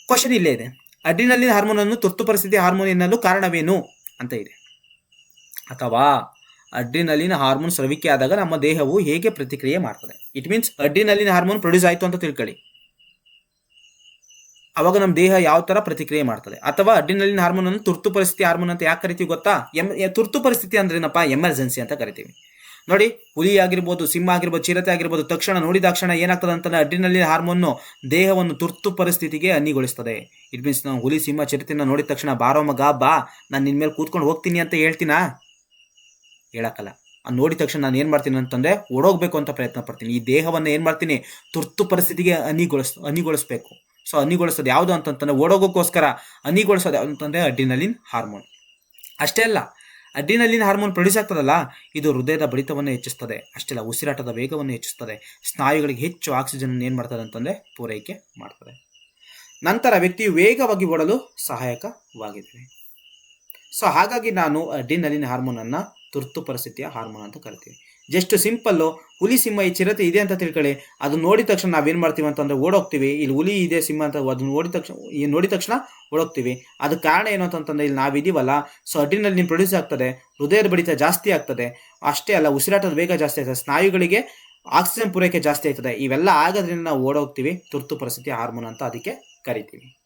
ಕ್ವಶನ್ ಇಲ್ಲೇ ಇದೆ. ಅಡ್ರಿನಲಿನ್ ಹಾರ್ಮೋನ್ ಅನ್ನು ತುರ್ತು ಪರಿಸ್ಥಿತಿ ಹಾರ್ಮೋನ್ ಎನ್ನಲು ಕಾರಣವೇನು ಅಂತ ಇದೆ. ಅಥವಾ ಅಡ್ರಿನಲಿನ್ ಹಾರ್ಮೋನ್ ಸ್ರವಿಕೆ ಆದಾಗ ನಮ್ಮ ದೇಹವು ಹೇಗೆ ಪ್ರತಿಕ್ರಿಯೆ ಮಾಡ್ತದೆ? It means adrenaline hormone produce ಆಯಿತು ಅಂತ ತಿಳ್ಕೊಳ್ಳಿ. ಅವಾಗ ನಮ್ಮ ದೇಹ ಯಾವ ಥರ ಪ್ರತಿಕ್ರಿಯೆ ಮಾಡ್ತದೆ? ಅಥವಾ ಅಡ್ರಿನಲಿನ್ ಹಾರ್ಮೋನ್ ಅನ್ನು ತುರ್ತು ಪರಿಸ್ಥಿತಿ ಹಾರ್ಮೋನ್ ಅಂತ ಯಾಕೆ ಕರಿತೀವಿ ಗೊತ್ತಾ? ಎಂ ತುರ್ತು ಪರಿಸ್ಥಿತಿ ಅಂದ್ರೆ ಏನಪ್ಪ? ಎಮರ್ಜೆನ್ಸಿ ಅಂತ ಕರಿತೀವಿ. ನೋಡಿ, ಹುಲಿ ಆಗಿರ್ಬೋದು, ಸಿಂಹ ಆಗಿರ್ಬೋದು, ಚಿರತೆ ಆಗಿರ್ಬೋದು, ತಕ್ಷಣ ನೋಡಿದ ತಕ್ಷಣ ಏನಾಗ್ತದೆ ಅಂತಂದ್ರೆ ಅಡ್ಡಿನಲ್ಲಿನ ಹಾರ್ಮೋನು ದೇಹವನ್ನು ತುರ್ತು ಪರಿಸ್ಥಿತಿಗೆ ಅನಿಗೊಳಿಸ್ತದೆ ಇಟ್ ಮೀನ್ಸ್ ನಾವು ಹುಲಿ, ಸಿಂಹ, ಚಿರತೆಯನ್ನು ನೋಡಿದ ತಕ್ಷಣ, ಬಾರೋ ಮಗ, ಬಾ, ನಾನು ನಿನ್ನ ಮೇಲೆ ಕೂತ್ಕೊಂಡು ಹೋಗ್ತೀನಿ ಅಂತ ಹೇಳ್ತೀನಾ? ಹೇಳಕ್ಕಲ್ಲ. ನೋಡಿದ ತಕ್ಷಣ ನಾನು ಏನು ಮಾಡ್ತೀನಿ ಅಂತಂದರೆ ಓಡೋಗಬೇಕು ಅಂತ ಪ್ರಯತ್ನ ಪಡ್ತೀನಿ. ಈ ದೇಹವನ್ನು ಏನು ಮಾಡ್ತೀನಿ? ತುರ್ತು ಪರಿಸ್ಥಿತಿಗೆ ಅನಿಗೊಳಿಸ್, ಅನಿಗೊಳಿಸ್ಬೇಕು. ಸೊ, ಅನಿಗೊಳಿಸೋದು ಯಾವುದು ಅಂತಂತಂದ್ರೆ ಓಡೋಗೋಕ್ಕೋಸ್ಕರ ಅನಿಗೊಳಿಸೋದು ಯಾವುದು ಅಂತಂದ್ರೆ ಅಡ್ರಿನಲಿನ್ ಹಾರ್ಮೋನ್. ಅಷ್ಟೇ ಅಲ್ಲ, ಅಡ್ರಿನಲಿನ್ ಹಾರ್ಮೋನ್ ಪ್ರೊಡ್ಯೂಸ್ ಆಗ್ತದಲ್ಲ, ಇದು ಹೃದಯದ ಬಡಿತವನ್ನು ಹೆಚ್ಚಿಸ್ತದೆ. ಅಷ್ಟೆಲ್ಲ ಉಸಿರಾಟದ ವೇಗವನ್ನು ಹೆಚ್ಚಿಸ್ತದೆ. ಸ್ನಾಯುಗಳಿಗೆ ಹೆಚ್ಚು ಆಕ್ಸಿಜನ್ ಏನು ಮಾಡ್ತದೆ ಅಂತಂದರೆ ಪೂರೈಕೆ ಮಾಡ್ತದೆ. ನಂತರ ವ್ಯಕ್ತಿಯು ವೇಗವಾಗಿ ಓಡಲು ಸಹಾಯಕವಾಗಿದೆ ಸೊ, ಹಾಗಾಗಿ ನಾನು ಅಡ್ರಿನಲಿನ್ ಹಾರ್ಮೋನನ್ನು ತುರ್ತು ಪರಿಸ್ಥಿತಿಯ ಹಾರ್ಮೋನ್ ಅಂತ ಕರಿತೀವಿ. ಜಸ್ಟ್ ಸಿಂಪಲ್ಲು ಹುಲಿ ಸಿಂಹ ಈ ಚಿರತೆ ಇದೆ ಅಂತ ತಿಳ್ಕೊಳ್ಳಿ. ಅದು ನೋಡಿದ ತಕ್ಷಣ ನಾವೇನು ಮಾಡ್ತೀವಿ ಅಂತಂದರೆ ಓಡೋಗ್ತೀವಿ. ಇಲ್ಲಿ ಹುಲಿ ಇದೆ, ಸಿಂಹ ಅಂತ ಅದನ್ನ ನೋಡಿದ ತಕ್ಷಣ ಈ ನೋಡಿದ ತಕ್ಷಣ ಓಡೋಗ್ತೀವಿ. ಅದು ಕಾರಣ ಏನು ಅಂತಂತಂದ್ರೆ ಇಲ್ಲಿ ನಾವಿದೀವಲ್ಲ ಸೊ ಅಡ್ರಿನಲ್ಲಿ ಪ್ರೊಡ್ಯೂಸ್ ಆಗ್ತದೆ, ಹೃದಯದ ಬಡಿತ ಜಾಸ್ತಿ ಆಗ್ತದೆ. ಅಷ್ಟೇ ಅಲ್ಲ, ಉಸಿರಾಟದ ವೇಗ ಜಾಸ್ತಿ ಆಗ್ತದೆ. ಸ್ನಾಯುಗಳಿಗೆ ಆಕ್ಸಿಜನ್ ಪೂರೈಕೆ ಜಾಸ್ತಿ ಆಗ್ತದೆ. ಇವೆಲ್ಲ ಆಗೋದ್ರಿಂದ ನಾವು ಓಡೋಗ್ತೀವಿ, ತುರ್ತು ಪರಿಸ್ಥಿತಿ ಹಾರ್ಮೋನ್ ಅಂತ ಅದಕ್ಕೆ ಕರಿತೀವಿ.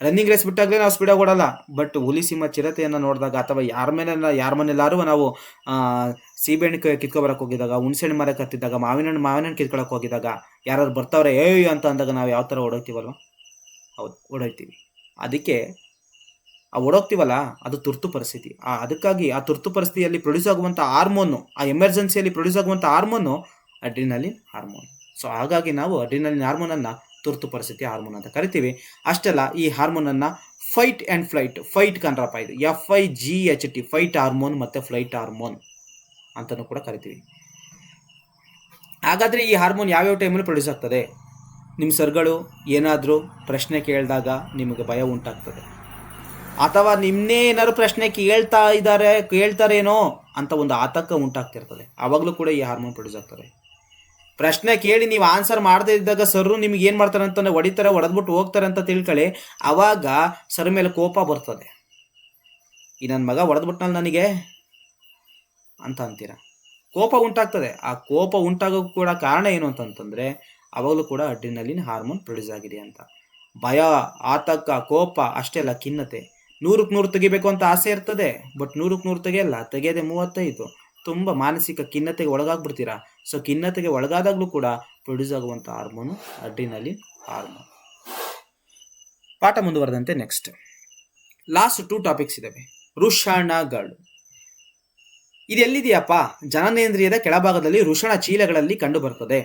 ರನ್ನಿಂಗ್ ರೇಸ್ ಬಿಟ್ಟಾಗಲೇ ನಾವು ಸ್ಪೀಡಾಗಿ ಓಡಲ್ಲ. ಬಟ್ ಹುಲಿ ಸಿಂಹ ಚಿರತೆಯನ್ನು ನೋಡಿದಾಗ ಅಥವಾ ಯಾರ ಮೇಲೆ ಯಾರ ಮನೆಯಲ್ಲಾರು ನಾವು ಸೀಬೆಹಣ್ಣು ಕಿತ್ಕೊ ಬರಕ್ಕೆ ಹೋಗಿದಾಗ ಹುಣಸೆಹಣ್ಣು ಮರಕ್ಕೆ ಹತ್ತಿದ್ದಾಗ ಮಾವಿನ ಹಣ್ಣು ಮಾವಿನ ಹಣ್ಣು ಕಿತ್ಕೊಳಕ್ಕೆ ಹೋಗಿದಾಗ ಯಾರಾದ್ರು ಬರ್ತಾವ್ರೆ, ಏಯ್ ಅಂತ ಅಂದಾಗ ನಾವು ಯಾವ ಥರ ಓಡೋಗ್ತೀವಲ್ವ? ಹೌದು, ಓಡೋಗ್ತೀವಿ. ಅದಕ್ಕೆ ಆ ಓಡೋಗ್ತೀವಲ್ಲ, ಅದು ತುರ್ತು ಪರಿಸ್ಥಿತಿ. ಆ, ಅದಕ್ಕಾಗಿ ಆ ತುರ್ತು ಪರಿಸ್ಥಿತಿಯಲ್ಲಿ ಪ್ರೊಡ್ಯೂಸ್ ಆಗುವಂಥ ಹಾರ್ಮೋನು ಆ ಎಮರ್ಜೆನ್ಸಿಯಲ್ಲಿ ಪ್ರೊಡ್ಯೂಸ್ ಆಗುವಂಥ ಹಾರ್ಮೋನು ಅಡ್ರಿನಲಿನ್ ಹಾರ್ಮೋನ್ ಸೊ ಹಾಗಾಗಿ ನಾವು ಅಡ್ರಿನಲಿನ್ ಹಾರ್ಮೋನನ್ನು ತುರ್ತು ಪರಿಸ್ಥಿತಿ ಹಾರ್ಮೋನ್ ಅಂತ ಕರಿತೀವಿ. ಅಷ್ಟೆಲ್ಲ ಈ ಹಾರ್ಮೋನನ್ನು ಫೈಟ್ ಆ್ಯಂಡ್ ಫ್ಲೈಟ್ ಫೈಟ್ ಕಂಡ್ರಪ್ಪ ಇದು. F I G H T fight hormone ಮತ್ತು ಫ್ಲೈಟ್ ಹಾರ್ಮೋನ್ ಅಂತಲೂ ಕೂಡ ಕರಿತೀವಿ. ಹಾಗಾದರೆ ಈ ಹಾರ್ಮೋನ್ ಯಾವ್ಯಾವ ಟೈಮಲ್ಲಿ ಪ್ರೊಡ್ಯೂಸ್ ಆಗ್ತದೆ? ನಿಮ್ಮ ಸರ್ಗಳು ಏನಾದರೂ ಪ್ರಶ್ನೆ ಕೇಳಿದಾಗ ನಿಮಗೆ ಭಯ ಉಂಟಾಗ್ತದೆ. ಅಥವಾ ನಿಮ್ಮನ್ನೇ ಏನಾದ್ರು ಪ್ರಶ್ನೆ ಕೇಳ್ತಾ ಇದ್ದಾರೆ, ಕೇಳ್ತಾರೇನೋ ಅಂತ ಒಂದು ಆತಂಕ ಉಂಟಾಗ್ತಿರ್ತದೆ. ಆವಾಗಲೂ ಕೂಡ ಈ ಹಾರ್ಮೋನ್ ಪ್ರೊಡ್ಯೂಸ್ ಆಗ್ತದೆ. ಪ್ರಶ್ನೆ ಕೇಳಿ ನೀವು ಆನ್ಸರ್ ಮಾಡದೇ ಇದ್ದಾಗ ಸರ್ ನಿಮ್ಗೆ ಏನು ಮಾಡ್ತಾರೆ ಅಂತಂದ್ರೆ ಹೊಡಿತಾರೆ ಹೊಡೆದ್ಬಿಟ್ಟು ಹೋಗ್ತಾರೆ ಅಂತ ತಿಳ್ಕೊಳ್ಳಿ ಆವಾಗ ಸರ್ ಮೇಲೆ ಕೋಪ ಬರ್ತದೆ. ಈ ನನ್ನ ಮಗ ಹೊಡೆದ್ಬಿಟ್ನಲ್ಲ ನನಗೆ? ಅಂತ ಅಂತೀರ? ಕೋಪ ಉಂಟಾಗ್ತದೆ. ಆ ಕೋಪ ಉಂಟಾಗೋ ಕೂಡ ಕಾರಣ ಏನು ಅಂತಂತಂದರೆ, ಅವಾಗಲೂ ಕೂಡ ಅಡ್ರಿನಲಿನ್ ಹಾರ್ಮೋನ್ ಪ್ರೊಡ್ಯೂಸ್ ಆಗಿದೆ ಅಂತ. ಭಯ, ಆತಂಕ, ಕೋಪ ಅಷ್ಟೇ ಅಲ್ಲ, ಖಿನ್ನತೆ. ನೂರಕ್ಕೆ ನೂರು ತೆಗಿಬೇಕು ಅಂತ ಆಸೆ ಇರ್ತದೆ ಬಟ್ ನೂರಕ್ಕೆ ನೂರು ತೆಗೆಯಲ್ಲ, ತೆಗೆಯದೆ ಮೂವತ್ತೈದು. ತುಂಬ ಮಾನಸಿಕ ಖಿನ್ನತೆಗೆ ಒಳಗಾಗ್ಬಿಡ್ತೀರಾ? ಸೊ ಖಿನ್ನತೆಗೆ ಒಳಗಾದಾಗಲೂ ಕೂಡ ಪ್ರೊಡ್ಯೂಸ್ ಆಗುವಂತಹ ಹಾರ್ಮೋನು ಅಡ್ಡಿನಲ್ಲಿ ಹಾರ್ಮೋನ್ ಪಾಠ ಮುಂದುವರೆದಂತೆ ನೆಕ್ಸ್ಟ್ ಲಾಸ್ಟ್ ಟೂ ಟಾಪಿಕ್ಸ್ ಇದಾವೆ. ವೃಷಣಗಳು ಇದೆಲ್ಲಿದೆಯಪ್ಪ ಜನನೇಂದ್ರಿಯದ ಕೆಳಭಾಗದಲ್ಲಿ ವೃಷಣ ಚೀಲಗಳಲ್ಲಿ ಕಂಡು ಬರ್ತದೆ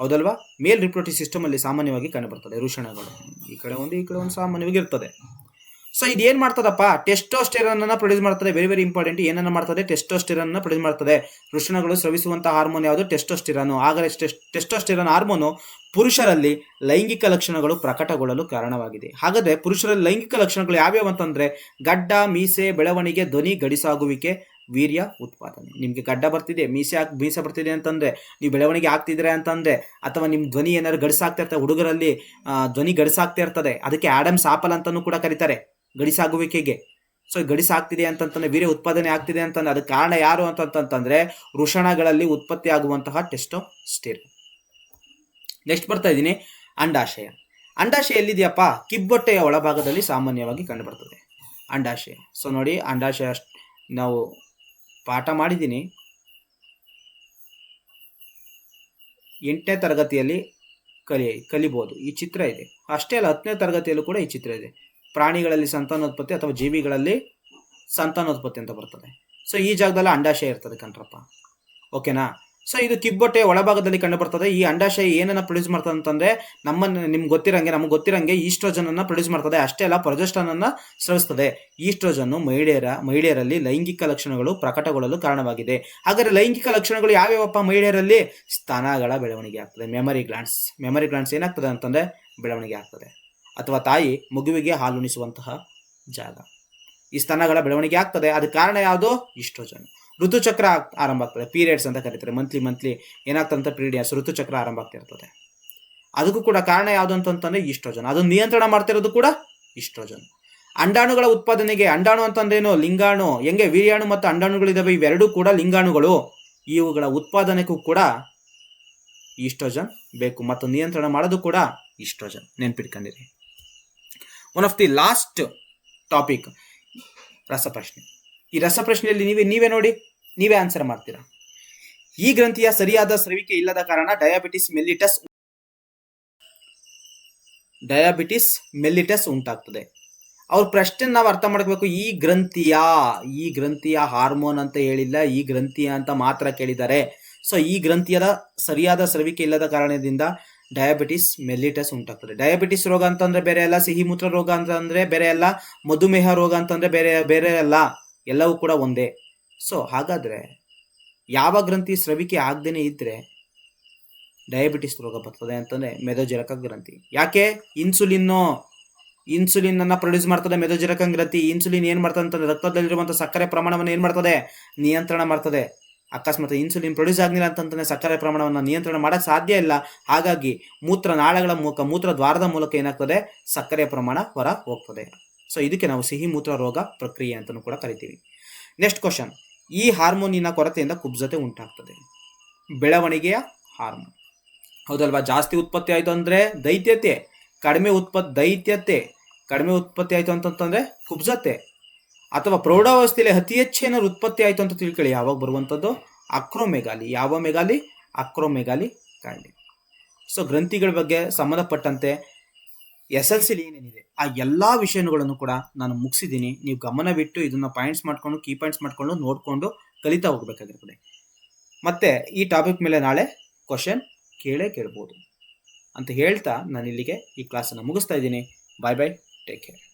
ಹೌದಲ್ವಾ? ಮೇಲ್ ರಿಪ್ರೋಟಿವ್ ಸಿಸ್ಟಮ್ ಅಲ್ಲಿ ಸಾಮಾನ್ಯವಾಗಿ ಕಂಡು ಬರ್ತದೆ ವೃಷಣಗಳು ಈ ಕಡೆ ಒಂದು, ಈ ಕಡೆ ಒಂದು ಸಾಮಾನ್ಯವಾಗಿ ಇರ್ತದೆ. ಸೊ ಇದು ಏನ್ ಮಾಡ್ತದಪ್ಪ? ಟೆಸ್ಟೋಸ್ಟೆರನ್ ಅನ್ನ ಪ್ರೊಡ್ಯೂಸ್ ಮಾಡ್ತದೆ. ವೆರಿ ವೆರಿ ಇಂಪಾರ್ಟೆಂಟ್ ಏನನ್ನ ಮಾಡ್ತದೆ? ಟೆಸ್ಟೋಸ್ಟೆರನ್ ಅನ್ನ ಪ್ರೊಡ್ಯೂಸ್ ಮಾಡ್ತದೆ. ವೃಷಣಗಳು ಸ್ರವಿಸುವಂತಹ ಹಾರ್ಮೋನ್ ಯಾವುದು? ಟೆಸ್ಟೋಸ್ಟಿರನ್ ಆಗಲೇ ಟೆಸ್ಟೋಸ್ಟಿರನ್ ಹಾರ್ಮೋನು ಪುರುಷರಲ್ಲಿ ಲೈಂಗಿಕ ಲಕ್ಷಣಗಳು ಪ್ರಕಟಗೊಳ್ಳಲು ಕಾರಣವಾಗಿದೆ. ಹಾಗಾದ್ರೆ ಪುರುಷರಲ್ಲಿ ಲೈಂಗಿಕ ಲಕ್ಷಣಗಳು ಯಾವ್ಯಾವ ಅಂತಂದ್ರೆ ಗಡ್ಡ, ಮೀಸೆ, ಬೆಳವಣಿಗೆ, ಧ್ವನಿ, ಗಡಿಸಾಗುವಿಕೆ, ವೀರ್ಯ, ಉತ್ಪಾದನೆ. ನಿಮ್ಗೆ ಗಡ್ಡ ಬರ್ತಿದೆ, ಮೀಸೆ ಹಾಕಿ ಮೀಸೆ ಬರ್ತಿದೆ ಅಂತಂದ್ರೆ ನೀವು ಬೆಳವಣಿಗೆ ಆಗ್ತಿದ್ರೆ ಅಂತಂದ್ರೆ ಅಥವಾ ನಿಮ್ಮ ಧ್ವನಿ ಏನಾದ್ರು ಗಡಿಸಾಗ್ತಾ ಹುಡುಗರಲ್ಲಿ ಧ್ವನಿ ಗಡಿಸಾಗ್ತಾ ಇರ್ತದೆ, ಅದಕ್ಕೆ ಆಡಮ್ಸ್ ಆಪಲ್ ಅಂತಾನೂ ಕೂಡ ಕರೀತಾರೆ. ಗಡಿಸಾಗುವಿಕೆಗೆ. ಸೊ ಗಡಿಸಾಗ್ತಿದೆ ಅಂತಂತಂದ್ರೆ, ವೀರ್ಯ ಉತ್ಪಾದನೆ ಆಗ್ತಿದೆ ಅಂತಂದ್ರೆ, ಅದಕ್ಕೆ ಕಾರಣ ಯಾರು ಅಂತಂತಂದ್ರೆ ವೃಷಣಗಳಲ್ಲಿ ಉತ್ಪತ್ತಿ ಆಗುವಂತಹ ಟೆಸ್ಟೋ ಸ್ಟೇರ್ ನೆಕ್ಸ್ಟ್ ಬರ್ತಾ ಇದ್ದೀನಿ, ಅಂಡಾಶಯ. ಅಂಡಾಶಯ ಎಲ್ಲಿದೆಯಪ್ಪ? ಕಿಬ್ಬೊಟ್ಟೆಯ ಒಳಭಾಗದಲ್ಲಿ ಸಾಮಾನ್ಯವಾಗಿ ಕಂಡುಬರ್ತದೆ. ಅಂಡಾಶಯ. ಸೊ ನೋಡಿ, ಅಂಡಾಶಯ ನಾವು ಪಾಠ ಮಾಡಿದ್ದೀನಿ. ಎಂಟನೇ ತರಗತಿಯಲ್ಲಿ ಕಲಿ, ಕಲಿಬೋದು. ಈ ಚಿತ್ರ ಇದೆ. ಅಷ್ಟೇ ಅಲ್ಲ, ಹತ್ತನೇ ತರಗತಿಯಲ್ಲೂ ಕೂಡ ಈ ಚಿತ್ರ ಇದೆ. ಪ್ರಾಣಿಗಳಲ್ಲಿ ಸಂತಾನೋತ್ಪತ್ತಿ ಅಥವಾ ಜೀವಿಗಳಲ್ಲಿ ಸಂತಾನೋತ್ಪತ್ತಿ ಅಂತ ಬರ್ತದೆ. ಸೊ ಈ ಜಾಗದಲ್ಲಿ ಅಂಡಾಶಯ ಇರ್ತದೆ ಕಣ್ರಪ್ಪ. ಓಕೆನಾ ಸೊ ಇದು ಕಿಬ್ಬೊಟ್ಟೆ ಒಳಭಾಗದಲ್ಲಿ ಕಂಡು ಬರ್ತದೆ ಈ ಅಂಡಾಶಯ ಏನನ್ನ ಪ್ರೊಡ್ಯೂಸ್ ಮಾಡ್ತದೆ ಅಂತಂದ್ರೆ ನಮ್ಮ ನಿಮ್ಗೆ ಗೊತ್ತಿರಂಗೆ, ನಮ್ಗೆ ಗೊತ್ತಿರಂಗೆ ಈಸ್ಟ್ರೋಜನ್ ಅನ್ನ ಪ್ರೊಡ್ಯೂಸ್ ಮಾಡ್ತದೆ. ಅಷ್ಟೇ ಅಲ್ಲ, ಪ್ರೊಜೆಸ್ಟನ್ ಅನ್ನ ಸ್ರವಿಸ್ತದೆ. ಈಸ್ಟ್ರೋಜನ್ ಮಹಿಳೆಯರ, ಮಹಿಳೆಯರಲ್ಲಿ ಲೈಂಗಿಕ ಲಕ್ಷಣಗಳು ಪ್ರಕಟಗೊಳ್ಳಲು ಕಾರಣವಾಗಿದೆ. ಹಾಗಾದ್ರೆ ಲೈಂಗಿಕ ಲಕ್ಷಣಗಳು ಯಾವ್ಯಾವಪ್ಪ ಮಹಿಳೆಯರಲ್ಲಿ? ಸ್ತನಗಳ ಬೆಳವಣಿಗೆ ಆಗ್ತದೆ. ಮೆಮರಿ ಗ್ಲಾಂಡ್ಸ್ ಮೆಮರಿ ಗ್ಲಾಂಡ್ಸ್ ಏನಾಗ್ತದೆ ಅಂತಂದ್ರೆ ಬೆಳವಣಿಗೆ ಆಗ್ತದೆ. ಅಥವಾ ತಾಯಿ ಮಗುವಿಗೆ ಹಾಲುಣಿಸುವಂತಹ ಜಾಗ. ಈ ಸ್ತನಗಳ ಬೆಳವಣಿಗೆ ಆಗ್ತದೆ. ಅದಕ್ಕೆ ಕಾರಣ ಯಾವುದು? ಈಸ್ಟ್ರೋಜನ್ ಋತುಚಕ್ರ ಆರಂಭ ಆಗ್ತದೆ. ಪೀರಿಯಡ್ಸ್ ಅಂತ ಕರೀತಾರೆ. ಮಂತ್ಲಿ ಮಂತ್ಲಿ ಏನಾಗ್ತಂತ ಪೀರಿಯಡ್ಸ್ ಋತುಚಕ್ರ ಆರಂಭ ಆಗ್ತಿರ್ತದೆ. ಅದಕ್ಕೂ ಕೂಡ ಕಾರಣ ಯಾವುದು ಅಂತಂತಂದ್ರೆ ಈಸ್ಟ್ರೋಜನ್ ಅದನ್ನು ನಿಯಂತ್ರಣ ಮಾಡ್ತಿರೋದು ಕೂಡ ಈಸ್ಟ್ರೋಜನ್ ಅಂಡಾಣುಗಳ ಉತ್ಪಾದನೆಗೆ ಅಂಡಾಣು ಅಂತಂದ್ರೇನು? ಲಿಂಗಾಣು. ಹೆಂಗೆ? ವೀರ್ಯಾಣು ಮತ್ತು ಅಂಡಾಣುಗಳಿದ್ದಾವೆ ಇವೆರಡೂ ಕೂಡ ಲಿಂಗಾಣುಗಳು. ಇವುಗಳ ಉತ್ಪಾದನೆಗೂ ಕೂಡ ಈಸ್ಟ್ರೋಜನ್ ಬೇಕು. ಮತ್ತು ನಿಯಂತ್ರಣ ಮಾಡೋದು ಕೂಡ oestrogen ನೆನ್ಪಿಟ್ಕೊಂಡಿರಿ. One of the last topic ರಸಪ್ರಶ್ನೆ. ಈ ರಸಪ್ರಶ್ನೆಯಲ್ಲಿ ನೀವೇ ನೀವೇ ನೋಡಿ, ನೀವೇ ಆನ್ಸರ್ ಮಾಡ್ತೀರಾ? ಈ ಗ್ರಂಥಿಯ ಸರಿಯಾದ ಸ್ರವಿಕೆ ಇಲ್ಲದ ಕಾರಣ ಡಯಾಬಿಟಿಸ್ ಮೆಲ್ಲಿಟಸ್ ಡಯಾಬಿಟಿಸ್ ಮೆಲ್ಲಿಟಸ್ ಉಂಟಾಗ್ತದೆ. ಅವ್ರ ಪ್ರಶ್ನೆ ನಾವು ಅರ್ಥ ಮಾಡ್ಕೋಬೇಕು ಈ ಗ್ರಂಥಿಯ ಈ ಗ್ರಂಥಿಯ ಹಾರ್ಮೋನ್ ಅಂತ ಹೇಳಿಲ್ಲ, ಈ ಗ್ರಂಥಿಯ ಅಂತ ಮಾತ್ರ ಕೇಳಿದ್ದಾರೆ. ಸೊ ಈ ಗ್ರಂಥಿಯದ ಸರಿಯಾದ ಸ್ರವಿಕೆ ಇಲ್ಲದ ಕಾರಣದಿಂದ ಡಯಾಬಿಟಿಸ್ ಮೆಲ್ಲಿಟಸ್ ಉಂಟಾಗ್ತದೆ. ಡಯಾಬಿಟಿಸ್ ರೋಗ ಅಂತಂದ್ರೆ ಬೇರೆ ಅಲ್ಲ ಸಿಹಿ ಮೂತ್ರ ರೋಗ ಅಂತಂದ್ರೆ ಬೇರೆ ಅಲ್ಲ ಮಧುಮೇಹ ರೋಗ ಅಂತಂದ್ರೆ ಬೇರೆ ಬೇರೆ ಅಲ್ಲ ಎಲ್ಲವೂ ಕೂಡ ಒಂದೇ. ಸೊ ಹಾಗಾದ್ರೆ ಯಾವ ಗ್ರಂಥಿ ಸ್ರವಿಕೆ ಆಗದೇನೆ ಇದ್ರೆ ಡಯಾಬಿಟಿಸ್ ರೋಗ ಬರ್ತದೆ ಅಂತಂದ್ರೆ ಮೆದೋಜರಕ ಗ್ರಂಥಿ. ಯಾಕೆ? ಇನ್ಸುಲಿನ್ನು ಇನ್ಸುಲಿನ್ ಅನ್ನ ಪ್ರೊಡ್ಯೂಸ್ ಮಾಡ್ತದೆ ಮೆದೋಜರಕ ಗ್ರಂಥಿ. ಇನ್ಸುಲಿನ್ ಏನ್ ಮಾಡ್ತದೆ ಅಂತಂದ್ರೆ ರಕ್ತದಲ್ಲಿರುವಂತಹ ಸಕ್ಕರೆ ಪ್ರಮಾಣವನ್ನು ಏನ್ ಮಾಡ್ತದೆ? ನಿಯಂತ್ರಣ ಮಾಡ್ತದೆ. ಅಕಸ್ಮಾತ್ ಇನ್ಸುಲಿನ್ ಪ್ರೊಡ್ಯೂಸ್ ಆಗಲಿಲ್ಲ ಅಂತಂದ್ರೆ ಸಕ್ಕರೆ ಪ್ರಮಾಣವನ್ನು ನಿಯಂತ್ರಣ ಮಾಡಕ್ ಸಾಧ್ಯ ಇಲ್ಲ. ಹಾಗಾಗಿ ಮೂತ್ರ ನಾಳಗಳ ಮೂಲಕ, ಮೂತ್ರ ದ್ವಾರದ ಮೂಲಕ ಏನಾಗ್ತದೆ? ಸಕ್ಕರೆಯ ಪ್ರಮಾಣ ಹೊರ ಹೋಗ್ತದೆ ಸೊ ಇದಕ್ಕೆ ನಾವು ಸಿಹಿ ಮೂತ್ರ ರೋಗ ಪ್ರಕ್ರಿಯೆ ಅಂತಲೂ ಕೂಡ ಕರಿತೀವಿ. ನೆಕ್ಸ್ಟ್ ಕ್ವಶನ್ ಈ ಹಾರ್ಮೋನಿನ ಕೊರತೆಯಿಂದ ಕುಬ್ಜತೆ ಉಂಟಾಗ್ತದೆ. ಬೆಳವಣಿಗೆಯ ಹಾರ್ಮೋನ್. ಹೌದಲ್ವಾ? ಜಾಸ್ತಿ ಉತ್ಪತ್ತಿ ಆಯಿತು ಅಂದರೆ ದೈತ್ಯತೆ, ಕಡಿಮೆ ಉತ್ಪತ್ತಿ, ದೈತ್ಯತೆ, ಕಡಿಮೆ ಉತ್ಪತ್ತಿ ಆಯಿತು ಅಂತಂತಂದ್ರೆ ಕುಬ್ಜತೆ. ಅಥವಾ ಪ್ರೌಢಾವಸ್ಥೆಯಲ್ಲಿ ಅತಿ ಹೆಚ್ಚು ಏನಾದ್ರು ಉತ್ಪತ್ತಿ ಆಯಿತು ಅಂತ ತಿಳ್ಕೊಳ್ಳಿ. ಯಾವಾಗ ಬರುವಂಥದ್ದು? ಅಕ್ರೋಮೆಗಾಲಿ. ಯಾವ ಮೆಗಾಲಿ ಅಕ್ರೋಮೆಗಾಲಿ ಕಾಯಿಲೆ. ಸೊ ಗ್ರಂಥಿಗಳ ಬಗ್ಗೆ ಸಂಬಂಧಪಟ್ಟಂತೆ ಎಸ್ ಎಲ್ ಸಿಲಿ ಏನೇನಿದೆ? ಆ ಎಲ್ಲ ವಿಷಯಗಳನ್ನು ಕೂಡ ನಾನು ಮುಗಿಸಿದ್ದೀನಿ. ನೀವು ಗಮನವಿಟ್ಟು ಇದನ್ನು ಪಾಯಿಂಟ್ಸ್ ಮಾಡಿಕೊಂಡು ಕೀ ಪಾಯಿಂಟ್ಸ್ ಮಾಡ್ಕೊಂಡು ನೋಡಿಕೊಂಡು ಕಲಿತಾ ಹೋಗ್ಬೇಕಾಗಿರ್ತದೆ. ಮತ್ತೆ ಈ ಟಾಪಿಕ್ ಮೇಲೆ ನಾಳೆ ಕ್ವಶನ್ ಕೇಳೇ ಕೇಳ್ಬೋದು. ಅಂತ ಹೇಳ್ತಾ ನಾನು ಇಲ್ಲಿಗೆ ಈ ಕ್ಲಾಸನ್ನು ಮುಗಿಸ್ತಾ ಇದ್ದೀನಿ. ಬಾಯ್ ಬಾಯ್ ಟೇಕ್ ಕೇರ್